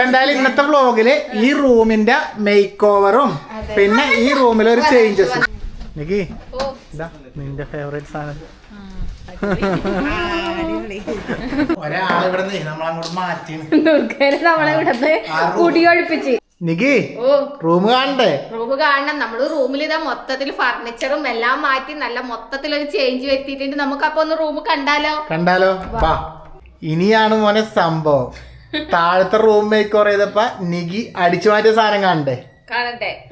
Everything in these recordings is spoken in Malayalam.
എന്തായാലും ഇന്നത്തെ വ്ലോഗിൽ ഈ റൂമിന്റെ മേക്ക് ഓവറും പിന്നെ ഈ റൂമിൽ ഒരു ചേഞ്ചസും നിക്കി. ഓ. ഇതാ നിന്റെ ഫേവറേറ്റ് സാധനം. നിക്കി റൂം കാണണ്ടേ? റൂം കാണണം. നമ്മൾ റൂമിൽ ഇതാ മൊത്തത്തിൽ ഫർണിച്ചറും എല്ലാം മാറ്റി നല്ല മൊത്തത്തിൽ ഒരു ചേഞ്ച് വരുത്തിയിട്ടുണ്ട്. നമുക്ക് അപ്പൊ ഒന്ന് റൂം കണ്ടാലോ? കണ്ടാലോ? ഇനിയാണ് മോനെ സംഭവം. താഴത്തെ റൂം മേക്ക് ചെയ്തപ്പോ നികി അടിച്ചു മാറ്റിയ സാധനം കാണണ്ടേ? കാണട്ടെ.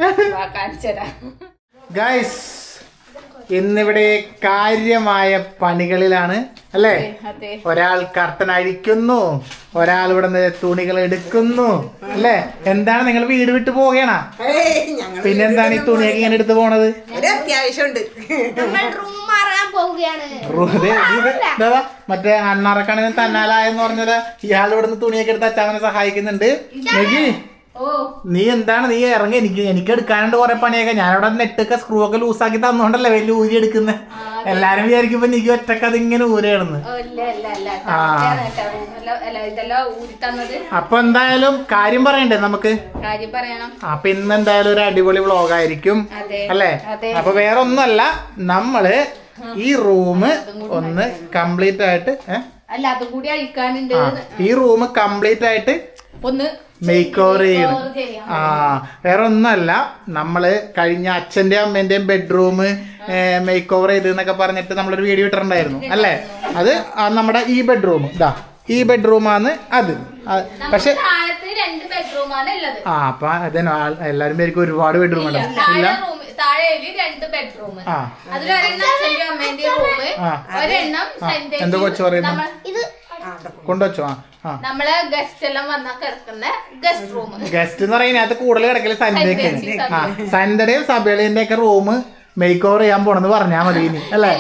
ഗൈസ് ഇന്നിവിടെ കാര്യമായ പണികളിലാണ് അല്ലേ? ഒരാൾ കർട്ടൻ അഴിക്കുന്നു ഒരാൾ ഇവിടെ നിന്ന് തുണികൾ എടുക്കുന്നു അല്ലേ? എന്താണ് നിങ്ങൾ വീട് വിട്ട് പോകണ പിന്നെന്താണ് ഈ തുണിയൊക്കെ ഇങ്ങനെ എടുത്തു പോണത്? ഒരു അത്യാവശ്യമുണ്ട്. നമ്മൾ റൂം മാറാൻ പോവുകയാണ്. റൂ- ദേ, ഇത് ഇതാ, മറ്റേ അണ്ണാറക്കാണെങ്കിൽ തന്നാലായെന്ന് പറഞ്ഞത് ഇയാൾ ഇവിടുന്ന് തുണിയൊക്കെ എടുത്ത് അച്ഛനെ സഹായിക്കുന്നുണ്ട്. നീ എന്താണ്? നീ ഇറങ്ങി. എനിക്ക് എനിക്ക് എടുക്കാനുണ്ട് കുറെ പണിയൊക്കെ. ഞാനിവിടെ നെറ്റൊക്കെ സ്ക്രൂ ഒക്കെ ലൂസാക്കി തന്നോണ്ടല്ലേ വലിയ ഊരി എടുക്കുന്നത് എല്ലാരും വിചാരിക്കുമ്പോ എനിക്ക് ഒറ്റയ്ക്ക് അതിങ്ങനെ ഊരയാണെന്ന് ഊരി തന്നത്. അപ്പൊ എന്തായാലും കാര്യം പറയണ്ടേ നമുക്ക്? അപ്പൊ ഇന്ന് എന്തായാലും ഒരു അടിപൊളി വ്ളോഗ് ആയിരിക്കും. അല്ലേ. അപ്പൊ വേറെ ഒന്നല്ല നമ്മൾ ഈ റൂം ഒന്ന് കംപ്ലീറ്റ് ആയിട്ട് ഈ റൂം കംപ്ലീറ്റ് ആയിട്ട് ഒന്ന് മേക്ക് ഓവർ ചെയ്യണം. ചെയ്യാം ആ വേറെ ഒന്നല്ല നമ്മൾ കഴിഞ്ഞ അച്ഛന്റെയും അമ്മേന്റെയും ബെഡ്റൂം മേക്ക് ഓവർ ചെയ്ത് എന്നൊക്കെ പറഞ്ഞിട്ട് നമ്മളൊരു വീഡിയോ ഇട്ടിട്ടുണ്ടായിരുന്നു അല്ലേ? അത് നമ്മുടെ ഈ ബെഡ്റൂം ഇതാ ഈ ബെഡ്റൂമാണ് അത്. പക്ഷെ താഴത്ത് രണ്ട് ബെഡ്റൂമാണ് ഉള്ളത്. ആ അപ്പൊ അതന്നെ എല്ലാരും പേർക്ക് ഒരുപാട് ബെഡ്റൂം ഉണ്ടാവും ഇല്ല? ആ. അച്ഛന്റെ സെന്റ് കൊച്ചു പറയുന്നു? കൊണ്ടുവച്ചോ? ആ ആ. നമ്മളെ ഗസ്റ്റ് എല്ലാം വന്നാ കിടക്കുന്ന ഗസ്റ്റ് റൂം ഗസ്റ്റ് എന്ന് പറയുന്നത് കൂടുതൽ കിടക്കൽ സന്ധ്യയൊക്കെയാണ് സന്ധ്യ, ആ സന്ധ്യയുടെയും സബേളിന്റെ ഒക്കെ റൂം മേക്ക് ഓവർ ചെയ്യാൻ പോണെന്ന് പറഞ്ഞാ മതി ഇനി അല്ലേ?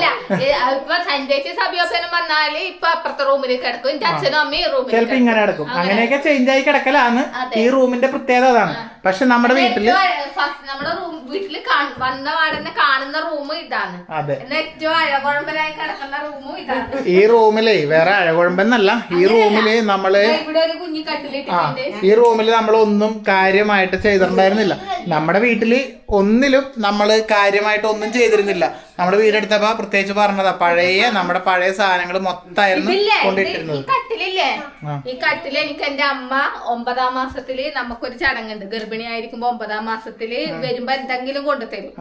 ഇപ്പൊ സന്ധ്യച്ച് സബിയോസനും വന്നാൽ ഇപ്പൊ അപ്പുറത്തെ റൂമിൽ കിടക്കും. എന്റെ അച്ഛനും അമ്മയും റൂമിൽ ചിലപ്പോ ഇങ്ങനെ കിടക്കും. അങ്ങനെയൊക്കെ ചേഞ്ച് ആയി കിടക്കലാണ് ഈ റൂമിന്റെ പ്രത്യേകത അതാണ്. പക്ഷെ നമ്മുടെ വീട്ടിൽ നമ്മുടെ റൂം വീട്ടിൽ വന്ന പാടന്നെ കാണുന്ന റൂം ഇതാണ്. ഏറ്റവും അഴകുഴമ്പനായി കിടക്കുന്ന റൂമും ഇതാണ്. ഈ റൂമിലേ വേറെ അഴകുഴമ്പെന്നല്ല. ഈ റൂമിൽ നമ്മൾ ഈ റൂമിൽ നമ്മൾ ഒന്നും കാര്യമായിട്ട് ചെയ്തിട്ടുണ്ടായിരുന്നില്ല. നമ്മുടെ വീട്ടിൽ ഒന്നിലും നമ്മൾ കാര്യമായിട്ട് ഒന്നും ചെയ്തിരുന്നില്ല. നമ്മുടെ വീടെടുത്തപ്പോ പ്രത്യേകിച്ച് പറഞ്ഞതാ പഴയ നമ്മുടെ പഴയ സാധനങ്ങൾ മൊത്തമായിരുന്നു കൊണ്ടിട്ടിരുന്നത് ഈ കട്ടിലില്ലേ? ഈ കട്ടിൽ എനിക്ക് എന്റെ അമ്മ ഒമ്പതാം മാസത്തിൽ നമുക്കൊരു ചടങ്ങുണ്ട്. ഗർഭിണി ഗർഭിണിയായിരിക്കുമ്പോ ഒമ്പതാം മാസത്തിൽ വരുമ്പോ എന്തെങ്കിലും കൊണ്ടുതരും.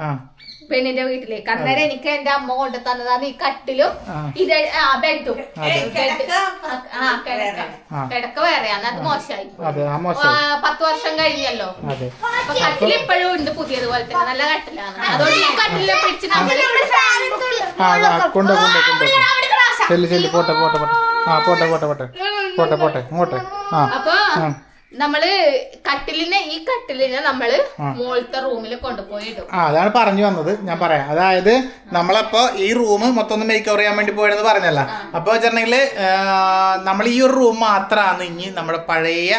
പെണ്ണിന്റെ വീട്ടിലേക്ക്. അന്നേരം എനിക്ക് എന്റെ അമ്മ കൊണ്ടു തന്നതാണ് ഈ കട്ടിലും. ഇത് ആ ബെഡും. ആ കിടക്ക ആ. കിടക്ക. വേറെയാണ്. അത് മോശമായി. അതെ ആ ആ, മോശം പത്ത് വർഷം കഴിഞ്ഞല്ലോ. അതെ. അപ്പൊ കട്ടിൽ ഇപ്പോഴും ഉണ്ട് പുതിയതുപോലെ തന്നെ. നല്ല കട്ടിലാണ്. അതുകൊണ്ട് കൊണ്ടോ കൊണ്ടോ കൊണ്ടോ. ചെല്ലു ചെല്ലു പോട്ടെ പോട്ടെ പോട്ടെ. ആ പോട്ടെ പോട്ടെ പോട്ടെ. പോട്ടെ പോട്ടെ ഇങ്ങോട്ടെ. ആ. നമ്മൾ കട്ടിലിനെ ഈ കട്ടിലിനെ നമ്മൾ മുകളിലത്തെ റൂമിൽ കൊണ്ടുപോയി ഇടും. ആ അതാണ് പറഞ്ഞു വന്നത്. ഞാൻ പറയാം. അതായത് നമ്മളപ്പോ ഈ റൂം മൊത്തം ഒന്ന് മേക്ക് ഓവർ ചെയ്യാൻ വേണ്ടി പോയെന്ന് പറഞ്ഞല്ല. അപ്പൊ വെച്ചിട്ടുണ്ടെങ്കിൽ നമ്മൾ ഈ ഒരു റൂം മാത്രമാണ് ഇനി നമ്മുടെ പഴയ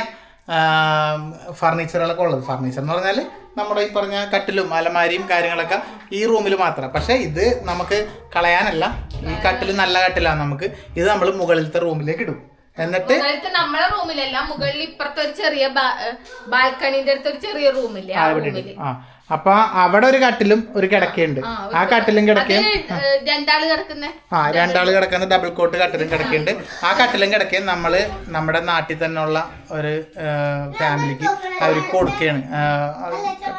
ഫർണിച്ചറുകളൊക്കെ ഉള്ളത്. ഫർണിച്ചർ എന്ന് പറഞ്ഞാൽ നമ്മുടെ ഈ പറഞ്ഞ കട്ടിലും അലമാരിയും കാര്യങ്ങളൊക്കെ ഈ റൂമിൽ മാത്രം. പക്ഷേ ഇത് നമുക്ക് കളയാനല്ല. ഈ കട്ടിൽ നല്ല കട്ടിലാണ് നമുക്ക്. ഇത് നമ്മൾ മുകളിലത്തെ റൂമിലേക്ക് ഇടും. എന്നിട്ട് നമ്മളെ റൂമിലല്ല മുകളിൽ ഇപ്പുറത്തെ ഒരു ചെറിയ ബാൽക്കണിന്റെ അടുത്ത് ഒരു ചെറിയ റൂമില്ലേ ആ. അപ്പൊ അവിടെ ഒരു കട്ടിലും ഒരു കിടക്കയുണ്ട്. ആ കട്ടിലും കിടക്കയും ആ. രണ്ടാൾ കിടക്കുന്ന? ഡബിൾ കോട്ട് കട്ടിലും കിടക്കുന്നുണ്ട് ആ കട്ടിലും കിടക്കയും നമ്മൾ നമ്മുടെ നാട്ടിൽ തന്നെയുള്ള ഒരു ഫാമിലിക്ക് അവർക്ക് കൊടുക്കുകയാണ്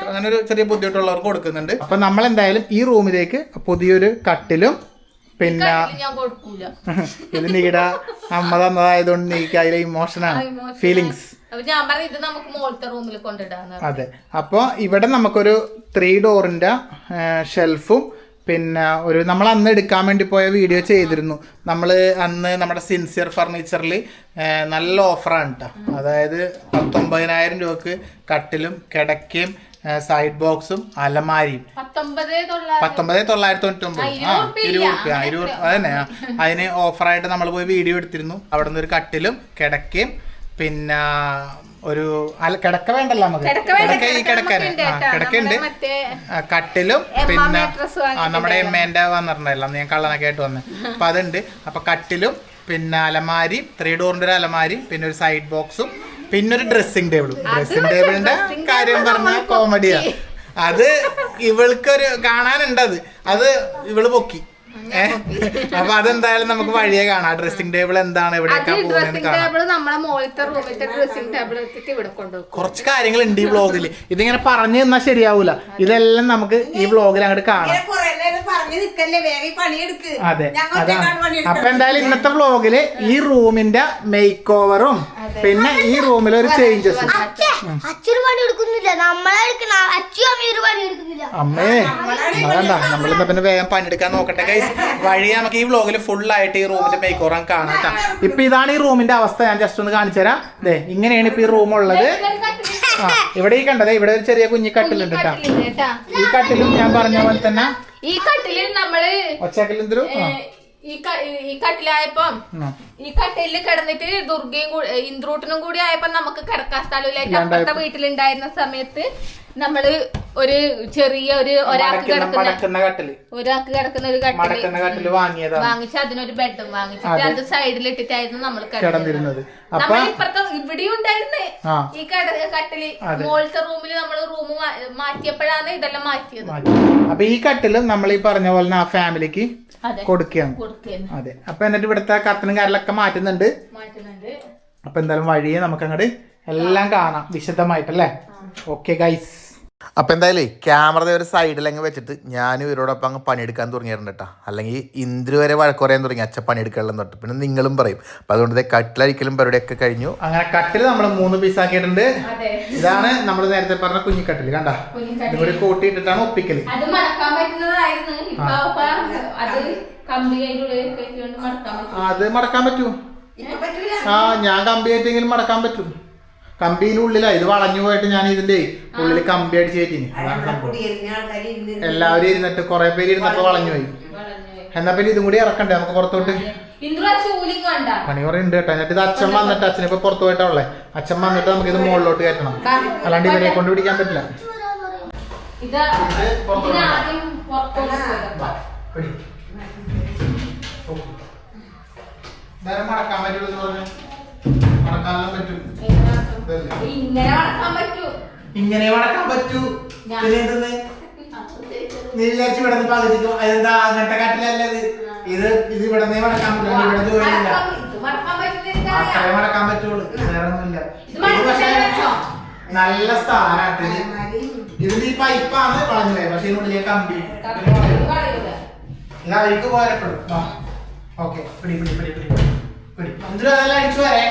അങ്ങനെ ഒരു ചെറിയ ബുദ്ധിമുട്ടുള്ളവർക്ക് കൊടുക്കുന്നുണ്ട്. അപ്പൊ നമ്മൾ എന്തായാലും ഈ റൂമിലേക്ക് പുതിയൊരു കട്ടിലും പിന്നെ ഇത് നീട. അമ്മ തന്നതായതുകൊണ്ട് നീക്ക് അതിലെ ഇമോഷനാണ് ഫീലിങ്സ് അതെ. അപ്പോൾ ഇവിടെ നമുക്കൊരു ത്രീ ഡോറിന്റെ ഷെൽഫും പിന്നെ ഒരു നമ്മൾ അന്ന് എടുക്കാൻ വേണ്ടി പോയ വീഡിയോ ചെയ്തിരുന്നു. നമ്മൾ അന്ന് നമ്മുടെ സിൻസിയർ ഫർണിച്ചറിൽ നല്ല ഓഫറാണ് കേട്ടോ അതായത് പത്തൊമ്പതിനായിരം രൂപക്ക് കട്ടിലും കിടക്കയും സൈഡ് ബോക്സും അലമാരിയും. പത്തൊമ്പത് തൊള്ളായിരം. പത്തൊമ്പത് തൊള്ളായിരത്തി തൊണ്ണൂറ്റി ഒമ്പത് ആ ഇരുപത് ആ, ഇരുപത് അതന്നെ അതിന് ഓഫറായിട്ട് നമ്മൾ പോയി വീഡിയോ എടുത്തിരുന്നു. അവിടെ നിന്ന് ഒരു കട്ടിലും കിടക്കയും പിന്നെ ഒരു കിടക്ക വേണ്ടല്ലോ നമുക്ക്. കിടക്ക ഈ കിടക്ക കിടക്കാൻ നമുക്കുണ്ട് ആ കേട്ടോ. കിടക്കുണ്ട് കട്ടിലും പിന്നെ നമ്മുടെ എമ്മേന്റെ വന്നിട്ടുണ്ടായില്ല. ഞാൻ കള്ളനൊക്കെ ആയിട്ട് വന്നു. അപ്പൊ അതുണ്ട്. അപ്പൊ കട്ടിലും പിന്നെ അലമാരി ത്രീ ഡോറിന്റെ ഒരു അലമാരി പിന്നെ ഒരു സൈഡ് ബോക്സും പിന്നെ ഒരു ഡ്രസ്സിംഗ് ടേബിളും ഡ്രസ്സിംഗ് ടേബിളിന്റെ കാര്യം പറഞ്ഞാൽ പറഞ്ഞ നമ്മൾ കോമഡിയാ അത് ഇവൾക്കൊരു കാണാനുണ്ടത് അത് ഇവൾ പൊക്കി. അപ്പൊ അതെന്തായാലും നമുക്ക് വഴിയെ കാണാം. ഡ്രസ്സിംഗ് ടേബിൾ എന്താണ്? അത് എവിടെയൊക്കെ പോകുന്നതെന്ന് ഡ്രസ്സിംഗ് ടേബിൾ നമ്മളെ മുകളിലത്തെ റൂമിലത്തെ ഡ്രസ്സിംഗ് ടേബിൾ എടുത്തിട്ട് ഇവിടെ കുറച്ച് കാര്യങ്ങളുണ്ട് ഈ വ്ളോഗിൽ ഇതിങ്ങനെ പറഞ്ഞു തന്നാൽ ശരിയാവൂല. ഇതെല്ലാം നമുക്ക് ഈ വ്ളോഗിൽ അങ്ങോട്ട് കാണാം. അതെ അതാണ്. അപ്പൊ എന്തായാലും ഇന്നത്തെ വ്ളോഗിൽ ഈ റൂമിന്റെ മേക്ക് ഓവറും പിന്നെ ഈ റൂമിൽ ഒരു ചേഞ്ചസും അമ്മേ നമ്മളെന്താ നമ്മളിന്ന് പിന്നെ വേഗം പണിയെടുക്കാൻ നോക്കട്ടെ ഗൈസ് വഴി നമുക്ക് ഈ വ്ളോഗിൽ ഫുൾ ആയിട്ട് ഈ റൂമിന്റെ മേക്ക് ഓവർ കാണാം കേട്ടോ ഇപ്പൊ ഇതാണ് ഈ റൂമിന്റെ അവസ്ഥ. ഞാൻ ജസ്റ്റ് ഒന്ന് കാണിച്ചു തരാം. ദേ ഇങ്ങനെയാണ് ഇപ്പൊ ഈ റൂം ഉള്ളത്. ആ ഇവിടെ ഈ കണ്ടത് ഇവിടെ ഒരു ചെറിയ കുഞ്ഞി കട്ടിലുണ്ട് കേട്ടോ ഈ കട്ടിലും ഞാൻ പറഞ്ഞ പോലെ തന്നെ ഈ കട്ടിലിൽ നമ്മൾ ഒച്ചക്കലെന്തൊരു ഈ കട്ടിലായപ്പം ഈ കട്ടിലിൽ കിടന്നിട്ട് ദുർഗയും ഇന്ദ്രൂട്ടനും കൂടി ആയപ്പോ നമുക്ക് കിടക്കാൻ സ്ഥലമില്ലായിട്ട് അപ്പുറത്തെ വീട്ടിലുണ്ടായിരുന്ന സമയത്ത് നമ്മൾ ഒരു ചെറിയ ഒരു ഒരാൾക്ക് കിടക്കുന്ന ഒരാൾക്ക് കിടക്കുന്ന ഒരു കട്ടിൽ. വാങ്ങിച്ച് അതിനൊരു ബെഡും വാങ്ങിച്ചിട്ട് അത്. സൈഡിൽ ഇട്ടിട്ടായിരുന്നു നമ്മൾ കിടന്നിരുന്നത്. നമ്മൾ ഇപ്പുറത്തെ ഇവിടെയും ഉണ്ടായിരുന്നേ. ഈ കട കട്ടിൽ. മുകളിലത്തെ റൂമിൽ നമ്മൾ റൂം മാറ്റിയപ്പോഴാണ് ഇതെല്ലാം മാറ്റിയത്. മാറ്റി. അപ്പൊ ഈ കട്ടിൽ നമ്മൾ ഈ പറഞ്ഞ പോലെ ആ ഫാമിലിക്ക് കൊടുക്കുകയാണ്. അതെ. അപ്പൊ എന്നിട്ട് ഇവിടുത്തെ കത്തനും കാര്യങ്ങളൊക്കെ മാറ്റുന്നുണ്ട്. അപ്പൊ എന്തായാലും വഴിയെ നമുക്ക് അങ്ങോട്ട് എല്ലാം കാണാം. വിശദമായിട്ടല്ലേ? ഓക്കെ ഗൈസ് അപ്പൊ എന്തായാലും ക്യാമറ ഒരു സൈഡിലങ്ങ് വെച്ചിട്ട് ഞാനും ഇവരോടൊപ്പം അങ്ങ് പണിയെടുക്കാൻ തുടങ്ങിയിട്ടുണ്ട് കേട്ടോ അല്ലെങ്കിൽ ഇന്ദ്രു വരെ വഴക്ക് പറയാൻ തുടങ്ങി അച്ഛൻ പണിയെടുക്കാനുള്ള തൊട്ട് പിന്നെ നിങ്ങളും പറയും. അപ്പം അതുകൊണ്ട് കട്ടിലരിക്കലും പരിപാടിയൊക്കെ കഴിഞ്ഞു. അങ്ങനെ കട്ടിൽ നമ്മൾ മൂന്ന് പീസ് ആക്കിയിട്ടുണ്ട്. അതെ. ഇതാണ് നമ്മൾ നേരത്തെ പറഞ്ഞ കുഞ്ഞിക്കട്ടിൽ കണ്ട? ഇവിടെ കൂട്ടിയിട്ടിട്ടാണ് ഒപ്പിക്കൽ അത് മടക്കാൻ പറ്റും. അത് മടക്കാൻ പറ്റൂ. ഇപ്പൊ പറ്റൂല. ആ ഞാൻ കമ്പി ആയിട്ടെങ്കിലും മടക്കാൻ പറ്റും. കമ്പിന്റെ ഉള്ളിലാ ഇത് വളഞ്ഞു പോയിട്ട് ഞാൻ ഇതിന്റെ ഉള്ളിൽ കമ്പി അടിച്ച് കയറ്റിന് അതാണ് സംഭവം. എല്ലാവരും ഇരുന്നിട്ട് കുറെ പേര് ഇരുന്നപ്പോ വളഞ്ഞു പോയി. എന്നാ പിന്നെ ഇതും കൂടി ഇറക്കണ്ടേ? നമുക്ക് പുറത്തോട്ട്. പണി കുറെ ഉണ്ട് കേട്ടോ. എന്നിട്ട് ഇത് അച്ഛൻ വന്നിട്ട് അച്ഛനെ ഇപ്പൊ പുറത്തു പോയിട്ടാണല്ലേ അച്ഛൻ വന്നിട്ട് നമുക്ക് ഇത് മുകളിലോട്ട് കയറ്റണം. അല്ലാണ്ട് ഇവരെ കൊണ്ട്. പിടിക്കാൻ പറ്റില്ല. മടക്കാൻ പറ്റുള്ളൂ പറഞ്ഞു? മടക്കാനെല്ലാം പറ്റും? ഇങ്ങനെ മടക്കാൻ പറ്റൂ. ഇങ്ങനെ മടക്കാൻ പറ്റൂ. പിന്നെ എന്തെന്ന് നീ വിചാരിച്ചു ഇവിടെ നിന്ന് പകുതിക്കും അതെന്താ അങ്ങനത്തെ കാട്ടിലല്ലത് ഇത്? ഇത് ഇവിടെ നിന്ന് മടക്കാൻ പറ്റില്ല ഇവിടെ ജോലിയില്ല ഇത്. അത്രേ മടക്കാൻ പറ്റുള്ളൂ വേറെ ഒന്നുമില്ല. ഇത് ഇത്? നല്ല സ്ഥാനാട്ടിൽ ഇതിൽ ഈ പൈപ്പാണ് വളഞ്ഞത് പക്ഷെ ഇതിനുള്ളിലെ കമ്പി ഇത്. ഇത് അവർക്ക് പോരപ്പെടും ഓക്കെ പിടി പിടി പിടി പിടി പിടി. എന്തിനും അതെല്ലാം അടിച്ചു വരേ.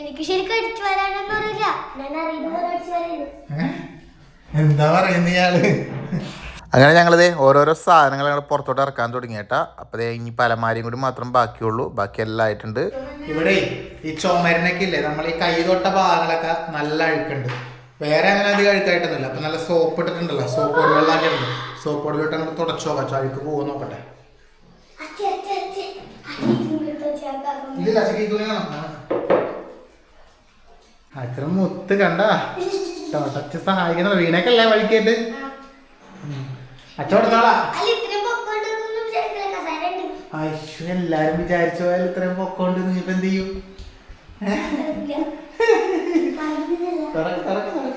എനിക്ക് ശരിക്കും അടിച്ചു വരാനൊന്നും അറിയില്ല. ഞാൻ അറിയുന്ന പോലെ അടിച്ചു വരായിരുന്നു എന്താ പറയുന്ന ഇയാൾ? അങ്ങനെ ഞങ്ങളിത് ഓരോരോ സാധനങ്ങൾ ഞങ്ങൾ പുറത്തോട്ട് ഇറക്കാൻ തുടങ്ങി കേട്ടാ അപ്പൊ ഇനി പലമാരിയും കൂടി മാത്രം ബാക്കിയുള്ളൂ. ബാക്കി എല്ലാം ആയിട്ടുണ്ട്. ഇവിടെ ഈ ചുമരിനൊക്കെ ഇല്ലേ? നമ്മൾ ഈ കൈ തൊട്ട ഭാഗങ്ങളൊക്കെ നല്ല അഴുക്കുണ്ട്. വേറെ അങ്ങനെ അധികം അഴുക്കായിട്ടൊന്നുമില്ല. അപ്പൊ നല്ല സോപ്പ് ഇട്ടിട്ടുണ്ടല്ലോ. സോപ്പ് വെള്ളമാക്കിയിട്ടുണ്ട് സോപ്പ് പൊടി ഇട്ട് തുടച്ചു പോകാം അഴുക്ക് പോകും നോക്കട്ടെ. അച്ഛ അച്ഛ അച്ഛ. അച്ഛൻ അച്ഛൻ മുത്ത് കണ്ട? ടച്ച് സഹായിക്കുന്ന വീണേക്കല്ലേ വഴിക്കേട്ട് അച്ഛൻ കൊടുത്തോളാ. അയ്യോ എല്ലാരും വിചാരിച്ച പോലെ ഇത്രയും പൊക്കോണ്ട് നീ ഇപ്പൊ എന്ത് ചെയ്യും? തുറക്ക്, തുറക്ക്, തുറക്ക്.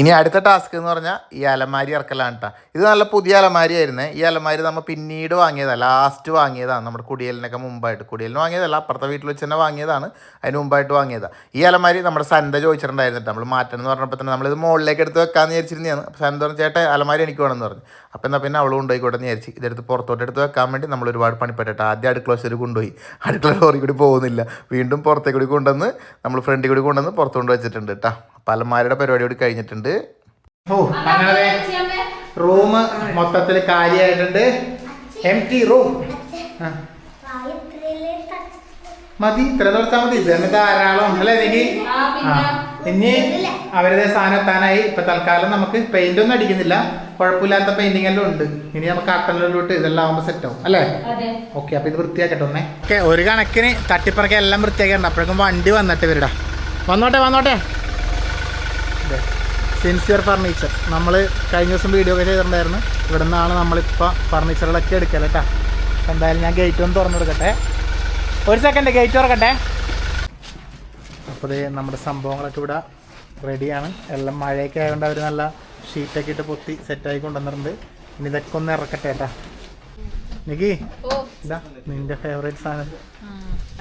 ഇനി അടുത്ത ടാസ്ക് എന്ന് പറഞ്ഞാൽ ഈ അലമാരി ഇറക്കലാണ് കേട്ടോ ഇത് നല്ല പുതിയ അലമാരി ആയിരുന്നു. ഈ അലമാരി നമ്മൾ പിന്നീട് വാങ്ങിയതാണ് ലാസ്റ്റ് വാങ്ങിയതാണ്. നമ്മുടെ കുടിയലിനൊക്കെ മുമ്പായിട്ട്. കുടിയലിന് വാങ്ങിയതല്ല അപ്പുറത്തെ വീട്ടിൽ വെച്ച് തന്നെ വാങ്ങിയതാണ്. അതിന് മുമ്പായിട്ട് വാങ്ങിയതാണ് ഈ അലമാരി നമ്മുടെ സന്ത ചോദിച്ചിട്ടുണ്ടായിരുന്നു നമ്മൾ മാറ്റണം എന്ന് പറഞ്ഞപ്പോൾ തന്നെ നമ്മളിത് മുകളിലേക്ക് എടുത്ത് വെക്കാമെന്ന് വിചാരിച്ചിരുന്നതാണ്. അപ്പോൾ സന്ത പറഞ്ഞു ചേട്ടൻ അലമാരി എനിക്ക് വേണമെന്ന് പറഞ്ഞു. അപ്പോൾ എന്നാൽ പിന്നെ അവളും കൊണ്ടുപോയിക്കോട്ടെ എന്ന് വിചാരിച്ച് ഇതെടുത്ത് പുറത്തോട്ട് എടുത്ത് വെക്കാൻ വേണ്ടി നമ്മൾ ഒരുപാട് പണിപ്പെട്ടിട്ട് ആദ്യം അടുക്കള വശത്ത് കൊണ്ടുപോയി. അടുക്കള ലോറി കൂടി പോകുന്നില്ല. വീണ്ടും പുറത്തേക്ക് കൂടി കൊണ്ടുവന്ന് നമ്മൾ ഫ്രണ്ടിൽ കൂടി കൊണ്ടുവന്ന് പുറത്തുകൊണ്ട് വെച്ചിട്ടുണ്ട് കേട്ടോ അപ്പം അലമാരിയുടെ പരിപാടി കൂടി കഴിഞ്ഞിട്ടുണ്ട്. ഓ അങ്ങനെ റൂം മൊത്തത്തിൽ കാര്യമായിട്ടുണ്ട് എം ടി റൂം. മതി ഇത്ര തുടച്ചാൽ മതി. ഇത് തന്നെ ധാരാളം അല്ലേ എനിക്ക് ആ, ഇനി അവരുടെ സാധനം എത്താനായി. ഇപ്പൊ തൽക്കാലം നമുക്ക് പെയിന്റ് ഒന്നും അടിക്കുന്നില്ല. കുഴപ്പമില്ലാത്ത പെയിന്റിംഗ് എല്ലാം ഉണ്ട്. ഇനി നമുക്ക് അട്ടനിലോട്ട് ഇതെല്ലാം ആവുമ്പോൾ സെറ്റ് ആവും അല്ലേ? ഓക്കെ അപ്പൊ ഇത് വൃത്തിയാക്കട്ടെ ഒന്നേ. ഓക്കെ ഒരു കണക്കിന് തട്ടിപ്പറക്കെ എല്ലാം വൃത്തിയാക്കണ്ട അപ്പോഴേക്കും വണ്ടി വന്നിട്ട് ഇവരുടെ വന്നോട്ടെ വന്നോട്ടെ. സിൻസിയർ ഫർണിച്ചർ നമ്മൾ കഴിഞ്ഞ ദിവസം വീഡിയോ ഒക്കെ ചെയ്തിട്ടുണ്ടായിരുന്നു. ഇവിടെ നിന്നാണ് നമ്മളിപ്പോൾ ഫർണിച്ചറുകളൊക്കെ എടുക്കൽ കേട്ടോ എന്തായാലും ഞാൻ ഗേറ്റ് ഒന്ന് തുറന്നു കൊടുക്കട്ടെ. ഒരു സെക്കൻഡ് ഗേറ്റ് തുറക്കട്ടെ. അപ്പോൾ നമ്മുടെ സംഭവങ്ങളൊക്കെ ഇവിടെ റെഡിയാണ് എല്ലാം മഴയൊക്കെ ആയതുകൊണ്ട് അവർ നല്ല ഷീറ്റൊക്കെ ഇട്ട് പൊത്തി സെറ്റായി കൊണ്ടുവന്നിട്ടുണ്ട്. ഇനി ഇതൊക്കെ ഒന്ന് ഇറക്കട്ടെ കേട്ടാ നിക്കി ഇതാ നിന്റെ ഫേവറേറ്റ് സാധനം.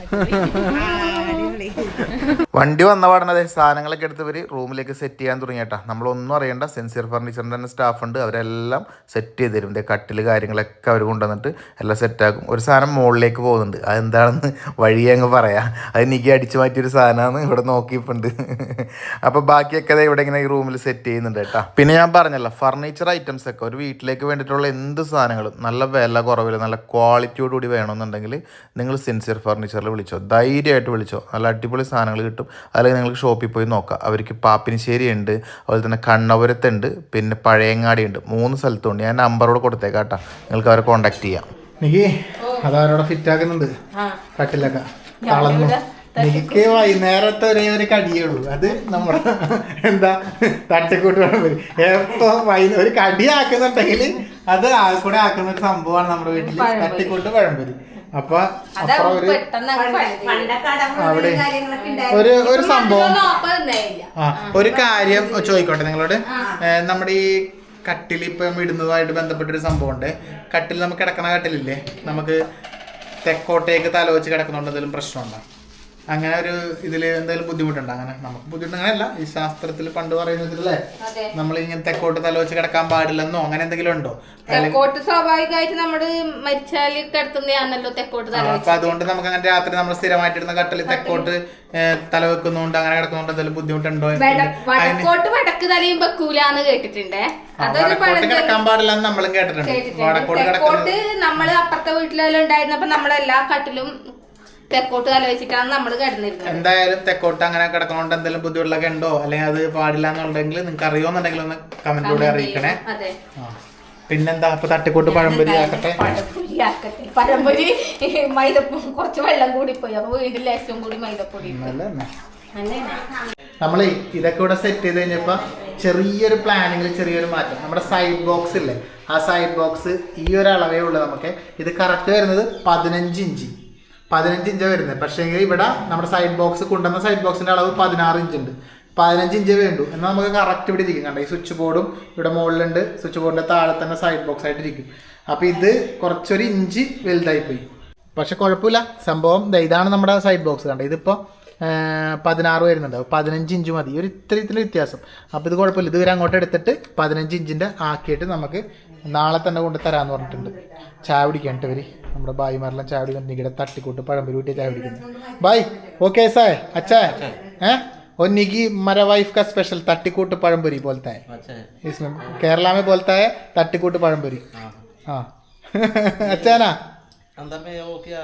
വണ്ടി വന്ന പാടണത് സാധനങ്ങളൊക്കെ എടുത്ത് ഇവർ റൂമിലേക്ക് സെറ്റ് ചെയ്യാൻ തുടങ്ങിയിട്ടാ. നമ്മളൊന്നും അറിയണ്ട സെൻസിയർ ഫർണിച്ചറിന്റെ തന്നെ സ്റ്റാഫ് ഉണ്ട്. അവരെല്ലാം സെറ്റ് ചെയ്ത് തരും. ഇതേ കട്ടിൽ കാര്യങ്ങളൊക്കെ അവർ കൊണ്ടുവന്നിട്ട് എല്ലാം സെറ്റാക്കും ഒരു സാധനം മുകളിലേക്ക് പോകുന്നുണ്ട്. അതെന്താണെന്ന് വഴിയെ അങ്ങ് പറയാം. അത് എനിക്ക് അടിച്ചു മാറ്റിയൊരു സാധനമാണ് ഇവിടെ നോക്കിയിപ്പുണ്ട്. അപ്പോൾ ബാക്കിയൊക്കെ ഇവിടെ ഇങ്ങനെ ഈ റൂമിൽ സെറ്റ് ചെയ്യുന്നുണ്ട് കേട്ടോ. പിന്നെ ഞാൻ പറഞ്ഞല്ലോ ഫർണിച്ചർ ഐറ്റംസ് ഒക്കെ ഒരു വീട്ടിലേക്ക് വേണ്ടിയിട്ടുള്ള എന്ത് സാധനങ്ങളും നല്ല വില കുറവിൽ നല്ല ക്വാളിറ്റിയോടുകൂടി വേണമെന്നുണ്ടെങ്കിൽ നിങ്ങൾ സിൻസിയർ ഫർണിച്ചറിൽ വിളിച്ചോ. ധൈര്യമായിട്ട് വിളിച്ചോ. നല്ല അടിപൊളി സാധനങ്ങൾ കിട്ടും. അല്ലെങ്കിൽ നിങ്ങൾക്ക് ഷോപ്പിൽ പോയി നോക്കാം. അവർക്ക് പാപ്പിനിശ്ശേരി ഉണ്ട് അതുപോലെ തന്നെ കണ്ണപുരത്തുണ്ട് പിന്നെ പഴയങ്ങാടി ഉണ്ട് മൂന്ന് സ്ഥലത്തുണ്ട്. ഞാൻ നമ്പറോട് കൊടുത്തേക്കാം കേട്ടോ. നിങ്ങൾക്ക് അവരെ കോൺടാക്ട് ചെയ്യാം. നിക്കി അതവരോടെ ഫിറ്റ് ആക്കുന്നുണ്ട്? കട്ടിലൊക്കെ. തളർന്നു. നിക്ക് വൈകുന്നേരത്തെ ഒരേ ഒരു കടിയുള്ളൂ അത് നമ്മുടെ എന്താ തട്ടിക്കൂട്ട് പഴംപൊരി എപ്പോ വൈ- ഒരു കടി ആക്കുന്നുണ്ടെങ്കിൽ അത് ആൾക്കൂടെ ആക്കുന്ന ഒരു സംഭവമാണ് നമ്മുടെ വീട്ടിൽ തട്ടിക്കൂട്ട് പഴംപൊരി. അപ്പൊ അതാ അപ്പൊ ഒരു അവിടെ ഒരു ഒരു സംഭവം. ആ ഒരു കാര്യം ചോദിക്കോട്ടെ നിങ്ങളോട്. നമ്മുടെ ഈ കട്ടിൽ ഇപ്പം ഇടുന്നതുമായിട്ട് സംഭവം ഉണ്ട്. കട്ടിൽ നമുക്ക് കിടക്കണ കട്ടിലില്ലേ? നമുക്ക് തെക്കോട്ടേക്ക് തലവെച്ച് കിടക്കുന്നുണ്ടെങ്കിലും എന്തെങ്കിലും പ്രശ്നമുണ്ടോ? അങ്ങനെ ഒരു ഇതിൽ എന്തെങ്കിലും ബുദ്ധിമുട്ടുണ്ടോ. അങ്ങനെ നമുക്ക് ബുദ്ധിമുട്ട് അങ്ങനെയല്ല. ഈ ശാസ്ത്രത്തിൽ പണ്ട് പറയുന്നതിലല്ലേ നമ്മൾ ഇങ്ങനെ തെക്കോട്ട് തല വെച്ച് കിടക്കാൻ പാടില്ലെന്നോ അങ്ങനെ എന്തെങ്കിലും ഉണ്ടോ? അല്ലെങ്കിൽ തെക്കോട്ട് സ്വാഭാവികമായിട്ട് നമ്മൾ മരിച്ചാൽ കിടത്തുന്നതാണല്ലോ തെക്കോട്ട് തല അപ്പൊ അതുകൊണ്ട് നമുക്ക് അങ്ങനെ രാത്രി നമ്മൾ സ്ഥിരമായിട്ടിരുന്ന കട്ടലിൽ തെക്കോട്ട് തല വെക്കുന്നുണ്ട് അങ്ങനെ കിടക്കുന്നുണ്ട് എന്തെങ്കിലും ബുദ്ധിമുട്ടുണ്ടോ? വടക്കോട്ട് വടക്ക് തലയും വെക്കൂലെന്ന് കേട്ടിട്ടുണ്ടേ. അതൊരു കിടക്കാൻ പാടില്ലെന്ന് നമ്മളും കേട്ടിട്ടുണ്ട്. വടക്കോട്ട് നമ്മൾ അപ്പുറത്തെ വീട്ടിലെല്ലാം ഉണ്ടായിരുന്നപ്പോ നമ്മളെല്ലാ കട്ടിലും തെക്കോട്ട് തല വെച്ചിട്ടാണ് നമ്മൾ കിടന്നിരുന്നത്. എന്തായാലും തെക്കോട്ട് അങ്ങനെ കിടക്കണോണ്ട് എന്തെങ്കിലും ബുദ്ധിമുട്ടൊക്കെ ഉണ്ടോ? അല്ലെങ്കിൽ അത് പാടില്ല എന്നുണ്ടെങ്കിൽ നിങ്ങൾക്ക് അറിയോന്നുണ്ടെങ്കിൽ ഒന്ന് കമന്റിലൂടെ അറിയിക്കണേ. അതെ. പിന്നെന്താ? അപ്പൊ തട്ടിക്കൂട്ട് പഴംപൊരി ആക്കട്ടെ? പഴംപൊരി മൈദപ്പൊടി കുറച്ച് വെള്ളം കൂടി പോയി അപ്പൊ വീണ്ടും ലേശം കൂടി മൈദപ്പൊടി നമ്മളെ ഇതൊക്കെ ഇവിടെ സെറ്റ് ചെയ്ത് കഴിഞ്ഞപ്പോ ചെറിയൊരു പ്ലാനിങ്ങിൽ ചെറിയൊരു മാറ്റം. നമ്മുടെ സൈഡ് ബോക്സ് ഇല്ലേ? ആ സൈഡ് ബോക്സ് ഈ ഒരു അളവേ ഉള്ളൂ നമുക്ക്. ഇത് കറക്റ്റ് വരുന്നത് പതിനഞ്ച് ഇഞ്ച്. പതിനഞ്ച് ഇഞ്ച് വരുന്നത് പക്ഷേ ഇവിടെ നമ്മുടെ സൈഡ് ബോക്സ് കൊണ്ടുവന്ന സൈഡ് ബോക്സിന്റെ അളവ് പതിനാറ് ഇഞ്ച് ഉണ്ട്. പതിനഞ്ച് ഇഞ്ച് വേണ്ടു. എന്നാൽ നമുക്ക് കറക്റ്റ് ഇവിടെ ഇരിക്കും. കണ്ടോ? ഈ സ്വിച്ച് ബോർഡും ഇവിടെ മുകളിലുണ്ട്. സ്വിച്ച് ബോർഡിന്റെ താഴെ തന്നെ സൈഡ് ബോക്സ് ആയിട്ട് ഇരിക്കും. അപ്പൊ ഇത് കുറച്ചൊരു ഇഞ്ച് വലുതായി പോയി പക്ഷെ കുഴപ്പമില്ല. സംഭവം ഇതാണ് നമ്മുടെ സൈഡ് ബോക്സ് കണ്ടോ? ഇതിപ്പോൾ പതിനാറ് വരുന്നുണ്ട് അപ്പോൾ പതിനഞ്ച് ഇഞ്ച് മതി ഒരു ഇത്രത്തിൻ്റെ വ്യത്യാസം അപ്പോൾ ഇത് കുഴപ്പമില്ല ഇതുവരെ അങ്ങോട്ട് എടുത്തിട്ട് പതിനഞ്ച് ഇഞ്ചിൻ്റെ ആക്കിയിട്ട് നമുക്ക് നാളെ തന്നെ കൊണ്ട് തരാമെന്ന് പറഞ്ഞിട്ടുണ്ട് ചായ കുടിക്കാനിട്ട് ഇവർ നമ്മുടെ ബായിമാരെല്ലാം ചായ കുടിക്കാൻ നിങ്ങളുടെ തട്ടിക്കൂട്ട് പഴംപൊരി കൂട്ടി ചായ കുടിക്കുന്നു ബായ് ഓക്കെ സായ് അച്ഛാ ഏ और निकी मेरा वाइफ का स्पेशल तट्टीकूट पड़मपुरी बोलता है अच्छा है इसमें केरला में बोलता है तट्टीकूट पड़मपुरी हाँ अच्छा है ना अंदर में वो क्या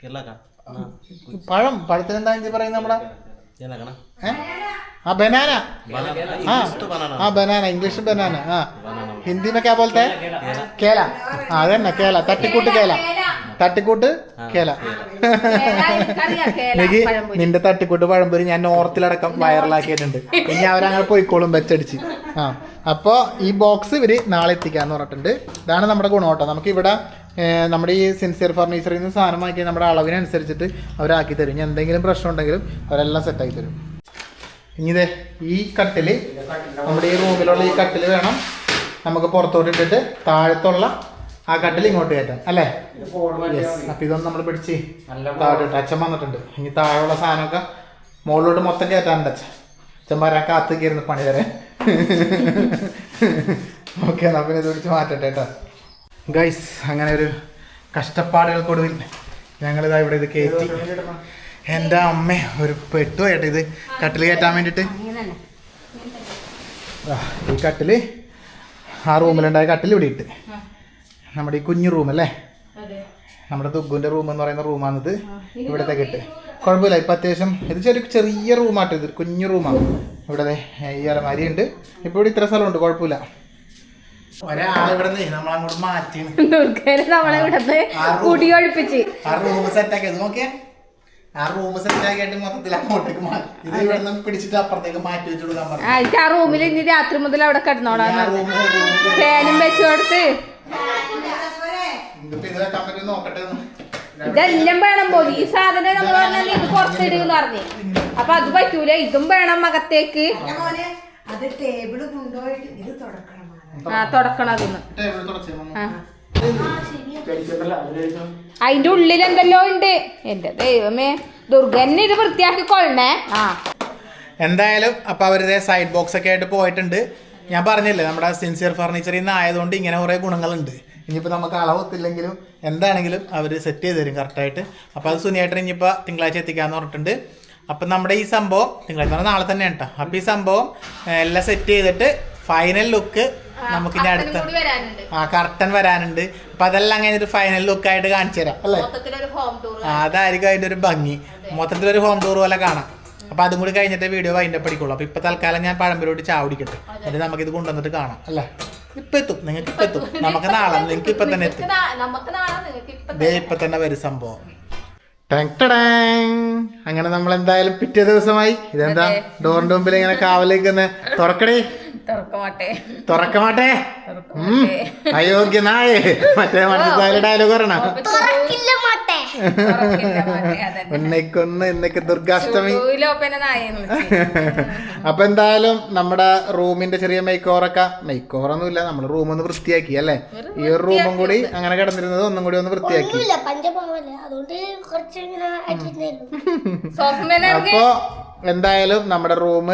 केला का ना പഴം പഴത്തിനെന്താ ഇഞ്ചി പറയുന്നത് നമ്മുടെ ആ ബനാന. ആ ആ ബനാന ഇംഗ്ലീഷ് ബനാന. ആ ഹിന്ദിന്നൊക്കെ പോലത്തെ കേല. ആ അതന്നെ കേല. തട്ടിക്കൂട്ട് കേല തട്ടിക്കൂട്ട് കേല. എനിക്ക് നിന്റെ തട്ടിക്കൂട്ട് പഴംപൊരി ഞാൻ നോർത്തിലടക്കം വൈറലാക്കിയിട്ടുണ്ട്. ഇനി അവരങ്ങനെ പോയിക്കോളും വെച്ചടിച്ച്. ആ അപ്പോ ഈ ബോക്സ് ഇവർ നാളെ എത്തിക്കാന്ന് പറഞ്ഞിട്ടുണ്ട്. ഇതാണ് നമ്മുടെ ഗുണോട്ടം നമുക്ക് ഇവിടെ നമ്മുടെ ഈ സിൻസിയർ ഫർണിച്ചറിൽ നിന്ന് സാധനമാക്കി നമ്മുടെ അളവിനനുസരിച്ചിട്ട് അവരാക്കി തരും. ഇനി എന്തെങ്കിലും പ്രശ്നം ഉണ്ടെങ്കിലും അവരെല്ലാം സെറ്റാക്കി തരും. ഇനി ദേ ഈ കട്ടിൽ നമ്മുടെ ഈ റൂമിലുള്ള ഈ കട്ടിൽ വേണം നമുക്ക് പുറത്തോട്ട് ഇട്ടിട്ട് താഴത്തുള്ള ആ കട്ടിൽ ഇങ്ങോട്ട് കയറ്റാം അല്ലേ? അപ്പൊ ഇതൊന്നും നമ്മൾ പിടിച്ച് താഴോട്ട് അച്ഛൻ വന്നിട്ടുണ്ട്. ഇനി താഴെയുള്ള സാധനമൊക്കെ മുകളിലോട്ട് മൊത്തം കയറ്റാനുണ്ട് അച്ഛൻ. അച്ഛൻ വരാൻ കാത്തു കയറുന്ന പണി വരെ. ഓക്കെ എന്നാ പിന്നെ ഇത് പിടിച്ച് മാറ്റട്ടെ കേട്ടോ. ഗൈസ് അങ്ങനെ ഒരു കഷ്ടപ്പാടുകൾക്കൊടുവിൽ ഞങ്ങളിതാ ഇവിടെ ഇത് കയറ്റി എന്റെ അമ്മ ഒരു പെട്ടു കേട്ടോ ഇത്. കട്ടിൽ കയറ്റാൻ വേണ്ടിയിട്ട് ഈ കട്ടിൽ ആ റൂമിലുണ്ടായ കട്ടിൽ ഇവിടെ ഇട്ട്. നമ്മുടെ ഈ കുഞ്ഞു റൂം അല്ലേ അതെ. നമ്മുടെ ദുഗുന്റെ റൂം എന്ന് പറയുന്ന റൂമാണിത്. ഇവിടത്തെ കെട്ട്. കുഴപ്പമില്ല ഇപ്പം അത്യാവശ്യം ഇത് ചെറിയ ചെറിയ റൂമാട്ടോ ഇത്. കുഞ്ഞു റൂമാണ് ഇവിടെ ഈ അലമാരി ഉണ്ട് ഇപ്പോൾ ഇവിടെ ഇത്ര സ്ഥലമുണ്ട് കുഴപ്പമില്ല. നമ്മളങ്ങോട്ട് മാറ്റി. ദുർഗേനെ നമ്മളെ ഇവിടുന്ന് കുടിയൊഴിപ്പിച്ച് ആ റൂം സെറ്റ് ആക്കിയത് നോക്കിയേ? ആ റൂം സെറ്റ് ആക്കിയിട്ട് മൊത്തത്തിൽ അങ്ങോട്ടേക്ക് മാറ്റി. ഇത് പിടിച്ചിട്ട് അപ്പുറത്തേക്ക് മാറ്റി വെച്ച് കൊടുക്കാൻ പറഞ്ഞു. ആ എനിക്ക് ആ റൂമിൽ ഇനി രാത്രി മുതൽ അവിടെ റൂം ഫാനും വെച്ച് കൊടുത്ത്. നോക്കട്ടെ ഇതെല്ലാം വേണം പോലും ഈ സാധനം നമ്മൾ പറഞ്ഞാൽ ഇത് പുറത്തിടുന്ന് പറഞ്ഞു. അപ്പൊ അത് പറ്റൂല. ഇതും വേണം മകത്തേക്ക്. അത് ടേബിൾ കൊണ്ടുപോയിട്ട് ഇത് തുടക്കണം. അതിന്റെ ഉള്ളിൽ എന്തെല്ലോ ഉണ്ട്? എന്റെ ദൈവമേ ദുർഗന്നെ ഇത് വൃത്തിയാക്കി കൊള്ളണേ. ആ. എന്തായാലും അപ്പൊ അവരുടെ സൈഡ് ബോക്സ് ഒക്കെ ആയിട്ട് പോയിട്ടുണ്ട്. ഞാൻ പറഞ്ഞില്ലേ നമ്മുടെ സിൻസിയർ ഫർണിച്ചറിൽ നിന്ന് ആയതുകൊണ്ട് ഇങ്ങനെ കുറേ ഗുണങ്ങളുണ്ട്. ഇനിയിപ്പോൾ നമുക്ക് അളവൊത്തില്ലെങ്കിലും എന്താണെങ്കിലും അവർ സെറ്റ് ചെയ്ത് തരും കറക്റ്റായിട്ട് അപ്പോൾ അത് സുനിയായിട്ട് ഇനിയിപ്പോൾ തിങ്കളാഴ്ച എത്തിക്കാമെന്ന് പറഞ്ഞിട്ടുണ്ട്. അപ്പം നമ്മുടെ ഈ സംഭവം തിങ്കളാഴ്ച നാളെ തന്നെ കേട്ടോ അപ്പോൾ ഈ സംഭവം എല്ലാം സെറ്റ് ചെയ്തിട്ട് ഫൈനൽ ലുക്ക് നമുക്ക് ഇനി അടുത്ത ആ കർട്ടൻ വരാനുണ്ട്. അപ്പൊ അതെല്ലാം അങ്ങനെ ഒരു ഫൈനൽ ലുക്ക് ആയിട്ട് കാണിച്ചു തരാം അല്ലേ? ആ, അതായിരിക്കും അതിന്റെ ഒരു ഭംഗി. മൊത്തത്തിലൊരു ഹോം ടൂർ പോലെ കാണാം. അപ്പൊ അതും കൂടി കഴിഞ്ഞിട്ട് വീഡിയോ അതിന്റെ പഠിക്കുള്ളൂ അപ്പൊ ഇപ്പൊ തൽക്കാലം ഞാൻ പഴമ്പരോട് ചാവടിക്കട്ടെ. എന്നിട്ട് നമുക്ക് ഇത് കൊണ്ടുവന്നിട്ട് കാണാം അല്ലേ? ഇപ്പൊ എത്തും. നിങ്ങൾക്ക് ഇപ്പൊ എത്തും. നമുക്ക് നാളെ നിങ്ങൾക്ക് ഇപ്പൊ തന്നെ എത്തും. ഇപ്പൊ ദേ ഇപ്പൊ തന്നെ വരും സംഭവം. അങ്ങനെ നമ്മൾ എന്തായാലും പിറ്റേ ദിവസമായി. ഇതെന്താ? ഡോറിന്റെ മുമ്പിൽ ഇങ്ങനെ കാവലേക്ക് തുറക്കടേ. തുറക്കമാട്ടെ തുറക്കമാട്ടെ. അയോഗ്യനായേ. മറ്റേ മനസ്സിലായ ഡയലോഗ് പറയണം? ഉന്നയിക്കൊന്ന് ഇന്നൊക്കെ ദുർഗാഷ്ടമി. അപ്പൊ എന്തായാലും നമ്മുടെ റൂമിന്റെ ചെറിയ മേക്ക് ഓവറൊക്കെ മേക്ക് ഓവറൊന്നും ഇല്ല നമ്മൾ റൂം ഒന്ന് വൃത്തിയാക്കി അല്ലേ? ഈ ഒരു റൂമും കൂടി അങ്ങനെ കിടന്നിരുന്നത് ഒന്നും കൂടി ഒന്ന് വൃത്തിയാക്കി. അപ്പോ എന്തായാലും നമ്മുടെ റൂം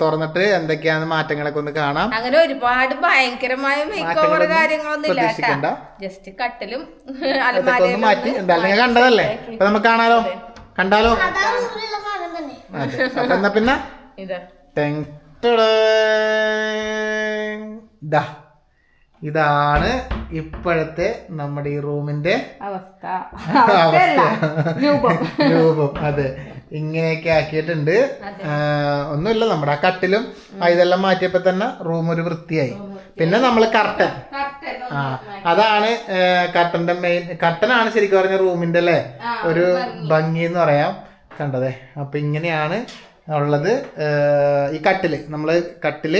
തുറന്നിട്ട് എന്തൊക്കെയാണ് മാറ്റങ്ങളൊക്കെ ഒന്ന് കാണാം. അങ്ങനെ ഒരുപാട് ഭയങ്കരമായ കാര്യങ്ങളൊന്നും ഇല്ല. ജസ്റ്റ് കട്ടിലും മാറ്റി. എന്തായാലും കണ്ടതല്ലേ? അപ്പൊ നമുക്ക് കാണാലോ? കണ്ടാലോ? എന്നാ പിന്നെ? ഇതാ. ഇതാണ് ഇപ്പോഴത്തെ നമ്മുടെ ഈ റൂമിന്റെ അവസ്ഥ. രൂപം. അതെ. ഇങ്ങനെയൊക്കെ ആക്കിയിട്ടുണ്ട്. ഒന്നുമില്ല നമ്മുടെ ആ കട്ടിലും ഇതെല്ലാം മാറ്റിയപ്പോ തന്നെ റൂം ഒരു വൃത്തിയായി. പിന്നെ നമ്മൾ കർട്ടൻ ആ അതാണ് കർട്ടന്റെ മെയിൻ കർട്ടനാണ് ശരിക്കും പറഞ്ഞ റൂമിന്റെ അല്ലേ? ഒരു ഭംഗി. എന്ന് പറയാം. കണ്ടതേ? അപ്പൊ ഇങ്ങനെയാണ് ഉള്ളത്. ഈ കട്ടിൽ നമ്മൾ കട്ടിൽ